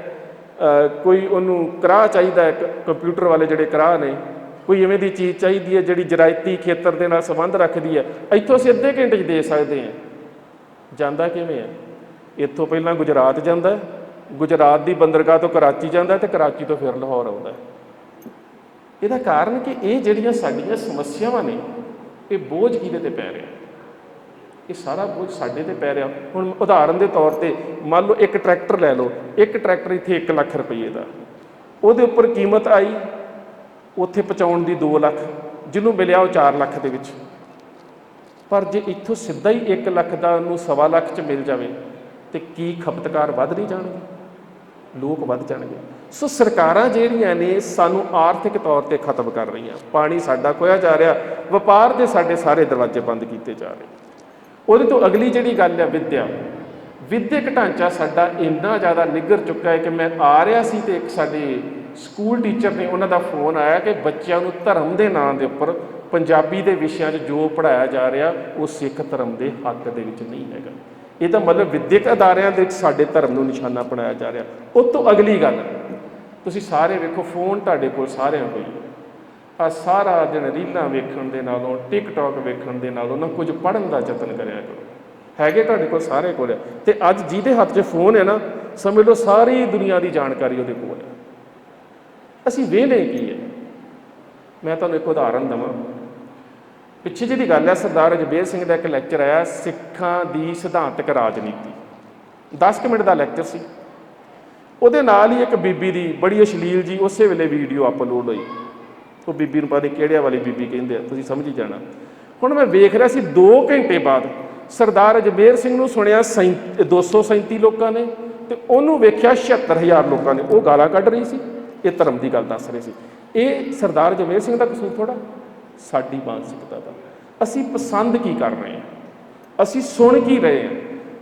ਕੋਈ ਉਹਨੂੰ ਕਰਾਹ ਚਾਹੀਦਾ ਹੈ, ਕ- ਕੰਪਿਊਟਰ ਵਾਲੇ ਜਿਹੜੇ ਕਰਾਹ ਨੇ, ਕੋਈ ਐਵੇਂ ਦੀ ਚੀਜ਼ ਚਾਹੀਦੀ ਹੈ ਜਿਹੜੀ ਜਰਾਇਤੀ ਖੇਤਰ ਦੇ ਨਾਲ ਸੰਬੰਧ ਰੱਖਦੀ ਹੈ। ਇੱਥੋਂ ਅਸੀਂ ਅੱਧੇ ਘੰਟੇ 'ਚ ਦੇ ਸਕਦੇ ਹਾਂ। ਜਾਂਦਾ ਕਿਵੇਂ ਹੈ? ਇੱਥੋਂ ਪਹਿਲਾਂ ਗੁਜਰਾਤ ਜਾਂਦਾ ਗੁਜਰਾਤ ਦੀ ਬੰਦਰਗਾਹ ਤੋਂ ਕਰਾਚੀ ਜਾਂਦਾ ਹੈ ਤੇ ਕਰਾਚੀ ਤੋਂ ਫਿਰ ਲਾਹੌਰ ਆਉਂਦਾ ਇਹਦਾ ਕਾਰਨ ਕਿ ਇਹ ਜਿਹੜੀਆਂ ਸਾਡੀਆਂ ਸਮੱਸਿਆਵਾਂ ਨੇ, ਇਹ ਬੋਝ ਕਿਹਦੇ ਤੇ ਪੈ ਰਿਹਾ? ਇਹ ਸਾਰਾ ਬੋਝ ਸਾਡੇ ਤੇ ਪੈ ਰਿਹਾ। ਹੁਣ ਉਦਾਹਰਨ ਦੇ ਤੌਰ ਤੇ ਮੰਨ ਲਓ ਇੱਕ ਟਰੈਕਟਰ ਲੈ ਲਓ, ਇੱਕ ਟਰੈਕਟਰ ਇੱਥੇ 1 ਲੱਖ ਰੁਪਏ ਦਾ। ਉਹਦੇ ਉੱਪਰ ਕੀਮਤ ਆਈ, ਉੱਥੇ ਪਹੁੰਚਾਉਣ ਦੀ 2 ਲੱਖ, ਜਿਹਨੂੰ ਮਿਲਿਆ ਉਹ 4 ਲੱਖ ਦੇ ਵਿੱਚ। ਪਰ ਜੇ ਇੱਥੋਂ ਸਿੱਧਾ ਹੀ 1 ਲੱਖ ਦਾ ਉਹਨੂੰ ਸਵਾ ਲੱਖ ਚ ਮਿਲ ਜਾਵੇ ਤੇ ਕੀ ਖਪਤਕਾਰ ਵੱਧ ਨਹੀਂ ਜਾਣਗੇ? ਲੋਕ ਵੱਧ ਜਾਣਗੇ। ਸੋ ਸਰਕਾਰਾਂ ਜਿਹੜੀਆਂ ਨੇ ਸਾਨੂੰ ਆਰਥਿਕ ਤੌਰ ਤੇ ਖਤਮ ਕਰ ਰਹੀਆਂ। ਪਾਣੀ ਸਾਡਾ ਖੋਇਆ ਜਾ ਰਿਹਾ, ਵਪਾਰ ਦੇ ਸਾਡੇ ਸਾਰੇ ਦਰਵਾਜ਼ੇ ਬੰਦ ਕੀਤੇ ਜਾ ਰਹੇ। ਉਹਦੇ ਤੋਂ ਅਗਲੀ ਜਿਹੜੀ ਗੱਲ ਹੈ ਵਿਦਿਆ। ਵਿਦਿਅਕ ਢਾਂਚਾ ਸਾਡਾ ਇੰਨਾ ਜ਼ਿਆਦਾ ਨਿੱਘਰ ਚੁੱਕਾ ਹੈ ਕਿ ਮੈਂ ਆ ਰਿਹਾ ਸੀ ਤੇ ਇੱਕ ਸਾਡੇ ਸਕੂਲ ਟੀਚਰ ਨੇ ਉਹਨਾਂ ਦਾ ਫੋਨ ਆਇਆ ਕਿ ਬੱਚਿਆਂ ਨੂੰ ਧਰਮ ਦੇ ਨਾਂ ਦੇ ਉੱਪਰ ਪੰਜਾਬੀ ਦੇ ਵਿਸ਼ਿਆਂ 'ਚ ਜੋ ਪੜਾਇਆ ਜਾ ਰਿਹਾ, ਉਹ ਸਿੱਖ ਧਰਮ ਦੇ ਹੱਕ ਦੇ ਵਿੱਚ ਨਹੀਂ ਹੈਗਾ। ਇਹ ਤਾਂ ਮਤਲਬ ਵਿਦਿਅਕ ਅਦਾਰਿਆਂ ਦੇ ਵਿੱਚ ਸਾਡੇ ਧਰਮ ਨੂੰ ਨਿਸ਼ਾਨਾ ਬਣਾਇਆ ਜਾ ਰਿਹਾ। ਉਸ ਤੋਂ ਅਗਲੀ ਗੱਲ, ਤੁਸੀਂ ਸਾਰੇ ਵੇਖੋ, ਫੋਨ ਤੁਹਾਡੇ ਕੋਲ ਸਾਰਿਆਂ ਕੋਲ ਆ ਸਾਰਾ ਦਿਨ ਰੀਲਾਂ ਵੇਖਣ ਦੇ ਨਾਲੋਂ ਟਿਕਟੌਕ ਵੇਖਣ ਦੇ ਨਾਲੋਂ ਨਾ ਕੁਝ ਪੜਨ ਦਾ ਯਤਨ ਕਰਿਆ ਕਰੋ। ਹੈਗੇ ਤੁਹਾਡੇ ਕੋਲ ਸਾਰੇ ਕੋਲ ਹੈ। ਤੇ ਅੱਜ ਜਿਹਦੇ ਹੱਥ 'ਚ ਫੋਨ ਹੈ ਨਾ, ਸਮਝ ਲਓ ਸਾਰੀ ਦੁਨੀਆ ਦੀ ਜਾਣਕਾਰੀ ਉਹਦੇ ਕੋਲ ਹੈ ਅਸੀਂ ਵੇਲੇ ਕੀ ਹੈ? ਮੈਂ ਤੁਹਾਨੂੰ ਇੱਕ ਉਦਾਹਰਨ ਦਵਾਂ। ਪਿੱਛੇ ਜਿਹੀ ਗੱਲ ਹੈ, ਸਰਦਾਰ ਅਜਬੇਰ ਸਿੰਘ ਦਾ ਇੱਕ ਲੈਕਚਰ ਆਇਆ, ਸਿੱਖਾਂ ਦੀ ਸਿਧਾਂਤਕ ਰਾਜਨੀਤੀ। 10 ਕੁ ਮਿੰਟ ਦਾ ਲੈਕਚਰ ਸੀ। ਉਹਦੇ ਨਾਲ ਹੀ ਇੱਕ ਬੀਬੀ ਦੀ ਬੜੀ ਅਸ਼ਲੀਲ ਜੀ ਉਸੇ ਵੇਲੇ ਵੀਡੀਓ ਅਪਲੋਡ ਹੋਈ। ਉਹ ਬੀਬੀ ਨੂੰ ਪਤਾ ਨਹੀਂ ਕਿਹੜਿਆਂ ਵਾਲੀ ਬੀਬੀ ਕਹਿੰਦੇ ਆ, ਤੁਸੀਂ ਸਮਝ ਹੀ ਜਾਣਾ। ਹੁਣ ਮੈਂ ਵੇਖ ਰਿਹਾ ਸੀ 2 ਘੰਟੇ ਬਾਅਦ ਸਰਦਾਰ ਅਜਮੇਰ ਸਿੰਘ ਨੂੰ ਸੁਣਿਆ ਸੈਂ- 237 ਲੋਕਾਂ ਨੇ ਤੇ ਉਹਨੂੰ ਵੇਖਿਆ 76000 ਲੋਕਾਂ ਨੇ। ਉਹ ਗਾਲਾਂ ਕੱਢ ਰਹੀ ਸੀ। ਇਹ ਧਰਮ ਦੀ ਗੱਲ ਦੱਸ ਰਹੇ ਸੀ। ਇਹ ਸਰਦਾਰ ਅਜਮੇਰ ਸਿੰਘ ਦਾ ਕਸੂਰ ਥੋੜਾ ਸਾਡੀ ਮਾਨਸਿਕਤਾ ਦਾ। ਅਸੀਂ ਪਸੰਦ ਕੀ ਕਰ ਰਹੇ ਹਾਂ? ਅਸੀਂ ਸੁਣ ਕੀ ਰਹੇ ਹਾਂ?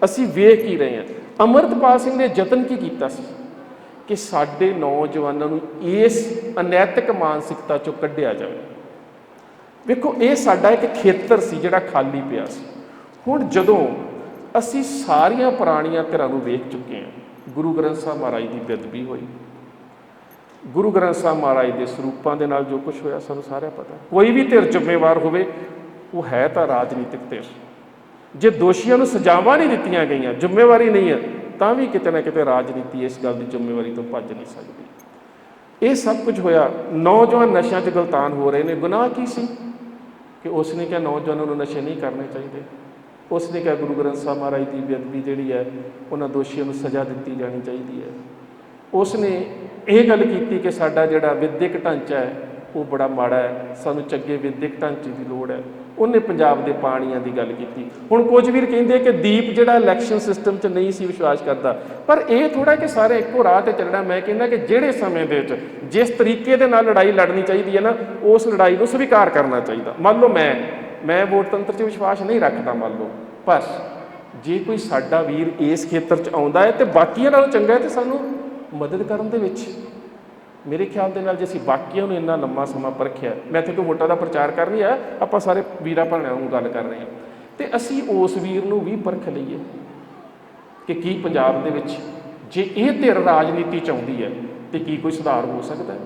ਅਸੀਂ ਵੇਖ ਕੀ ਰਹੇ ਹਾਂ? ਅਮਰਤਪਾਲ ਸਿੰਘ ਨੇ ਯਤਨ ਕੀ ਕੀਤਾ ਸੀ? ਕਿ ਸਾਡੇ ਨੌਜਵਾਨਾਂ ਨੂੰ ਇਸ ਅਨੈਤਿਕ ਮਾਨਸਿਕਤਾ ਚੋਂ ਕੱਢਿਆ ਜਾਵੇ। ਵੇਖੋ, ਇਹ ਸਾਡਾ ਇੱਕ ਖੇਤਰ ਸੀ ਜਿਹੜਾ ਖਾਲੀ ਪਿਆ ਸੀ। ਹੁਣ ਜਦੋਂ ਅਸੀਂ ਸਾਰੀਆਂ ਪੁਰਾਣੀਆਂ ਧਿਰਾਂ ਨੂੰ ਵੇਖ ਚੁੱਕੇ ਹਾਂ, ਗੁਰੂ ਗ੍ਰੰਥ ਸਾਹਿਬ ਮਹਾਰਾਜ ਦੀ ਬੇਅਦਬੀ ਹੋਈ। ਗੁਰੂ ਗ੍ਰੰਥ ਸਾਹਿਬ ਮਹਾਰਾਜ ਦੇ ਸਰੂਪਾਂ ਦੇ ਨਾਲ ਜੋ ਕੁਝ ਹੋਇਆ, ਸਾਨੂੰ ਸਾਰਿਆਂ ਪਤਾ ਕੋਈ ਵੀ ਧਿਰ ਜ਼ਿੰਮੇਵਾਰ ਹੋਵੇ, ਉਹ ਹੈ ਤਾਂ ਰਾਜਨੀਤਿਕ ਧਿਰ। ਜੇ ਦੋਸ਼ੀਆਂ ਨੂੰ ਸਜ਼ਾਵਾਂ ਨਹੀਂ ਦਿੱਤੀਆਂ ਗਈਆਂ, ਜ਼ਿੰਮੇਵਾਰੀ ਨਹੀਂ ਹੈ, ਤਾਂ ਵੀ ਕਿਤੇ ਨਾ ਕਿਤੇ ਰਾਜਨੀਤੀ ਇਸ ਗੱਲ ਦੀ ਜ਼ਿੰਮੇਵਾਰੀ ਤੋਂ ਭੱਜ ਨਹੀਂ ਸਕਦੀ। ਇਹ ਸਭ ਕੁਝ ਹੋਇਆ, ਨੌਜਵਾਨ ਨਸ਼ਿਆਂ 'ਚ ਗਲਤਾਨ ਹੋ ਰਹੇ ਨੇ। ਗੁਨਾਹ ਕੀ ਸੀ? ਕਿ ਉਸ ਨੇ ਕਿਹਾ, ਨੌਜਵਾਨਾਂ ਨੂੰ ਨਸ਼ੇ ਨਹੀਂ ਕਰਨੇ ਚਾਹੀਦੇ। ਉਸ ਨੇ ਕਿਹਾ, ਗੁਰੂ ਗ੍ਰੰਥ ਸਾਹਿਬ ਮਹਾਰਾਜ ਦੀ ਬੇਅਦਬੀ ਜਿਹੜੀ ਹੈ, ਉਹਨਾਂ ਦੋਸ਼ੀਆਂ ਨੂੰ ਸਜ਼ਾ ਦਿੱਤੀ ਜਾਣੀ ਚਾਹੀਦੀ ਹੈ। ਉਸ ਨੇ ਇਹ ਗੱਲ ਕੀਤੀ ਕਿ ਸਾਡਾ ਜਿਹੜਾ ਵਿਦਿਅਕ ਢਾਂਚਾ ਹੈ, ਉਹ ਬੜਾ ਮਾੜਾ ਹੈ, ਸਾਨੂੰ ਚੰਗੇ ਵਿਦਿਅਕ ਢਾਂਚੇ ਦੀ ਲੋੜ ਹੈ। ਉਹਨੇ ਪੰਜਾਬ ਦੇ ਪਾਣੀਆਂ ਦੀ ਗੱਲ ਕੀਤੀ। ਹੁਣ ਕੁਝ ਵੀਰ ਕਹਿੰਦੇ ਕਿ ਦੀਪ ਜਿਹੜਾ ਇਲੈਕਸ਼ਨ ਸਿਸਟਮ 'ਚ ਨਹੀਂ ਸੀ ਵਿਸ਼ਵਾਸ ਕਰਦਾ। ਪਰ ਇਹ ਥੋੜਾ ਕਿ ਸਾਰੇ ਇੱਕੋ ਰਾਹ ਤੇ ਚੱਲਣਾ, ਮੈਂ ਕਹਿੰਦਾ ਕਿ ਜਿਹੜੇ ਸਮੇਂ ਦੇ ਵਿੱਚ ਜਿਸ ਤਰੀਕੇ ਦੇ ਨਾਲ ਲੜਾਈ ਲੜਨੀ ਚਾਹੀਦੀ ਹੈ ਨਾ, ਉਸ ਲੜਾਈ ਨੂੰ ਸਵੀਕਾਰ ਕਰਨਾ ਚਾਹੀਦਾ। ਮੰਨ ਲਓ ਮੈਂ ਮੈਂ ਵੋਟ ਤੰਤਰ 'ਚ ਵਿਸ਼ਵਾਸ ਨਹੀਂ ਰੱਖਦਾ, ਮੰਨ ਲਓ। ਪਰ ਜੇ ਕੋਈ ਸਾਡਾ ਵੀਰ ਇਸ ਖੇਤਰ 'ਚ ਆਉਂਦਾ ਹੈ ਤੇ ਬਾਕੀਆਂ ਨਾਲੋਂ ਚੰਗਾ ਹੈ ਤੇ ਸਾਨੂੰ ਮਦਦ ਕਰਨ ਦੇ ਵਿੱਚ ਮੇਰੇ ਖਿਆਲ ਦੇ ਨਾਲ ਜੇ ਅਸੀਂ ਬਾਕੀਆਂ ਨੂੰ ਇੰਨਾ ਲੰਮਾ ਸਮਾਂ ਪਰਖਿਆ, ਮੈਂ ਇੱਥੇ ਕੋਈ ਵੋਟਾਂ ਦਾ ਪ੍ਰਚਾਰ ਕਰ ਨਹੀਂ ਆ ਆਪਾਂ ਸਾਰੇ ਵੀਰਾਂ ਭਾਣਿਆਂ ਨੂੰ ਗੱਲ ਕਰ ਰਹੇ ਹਾਂ। ਤੇ ਅਸੀਂ ਉਸ ਵੀਰ ਨੂੰ ਵੀ ਪਰਖ ਲਈਏ ਕਿ ਕੀ ਪੰਜਾਬ ਦੇ ਵਿੱਚ ਜੇ ਇਹ ਧਿਰ ਰਾਜਨੀਤੀ ਚ ਆਉਂਦੀ ਹੈ, ਤੇ ਕੀ ਕੋਈ ਸੁਧਾਰ ਹੋ ਸਕਦਾ ਹੈ।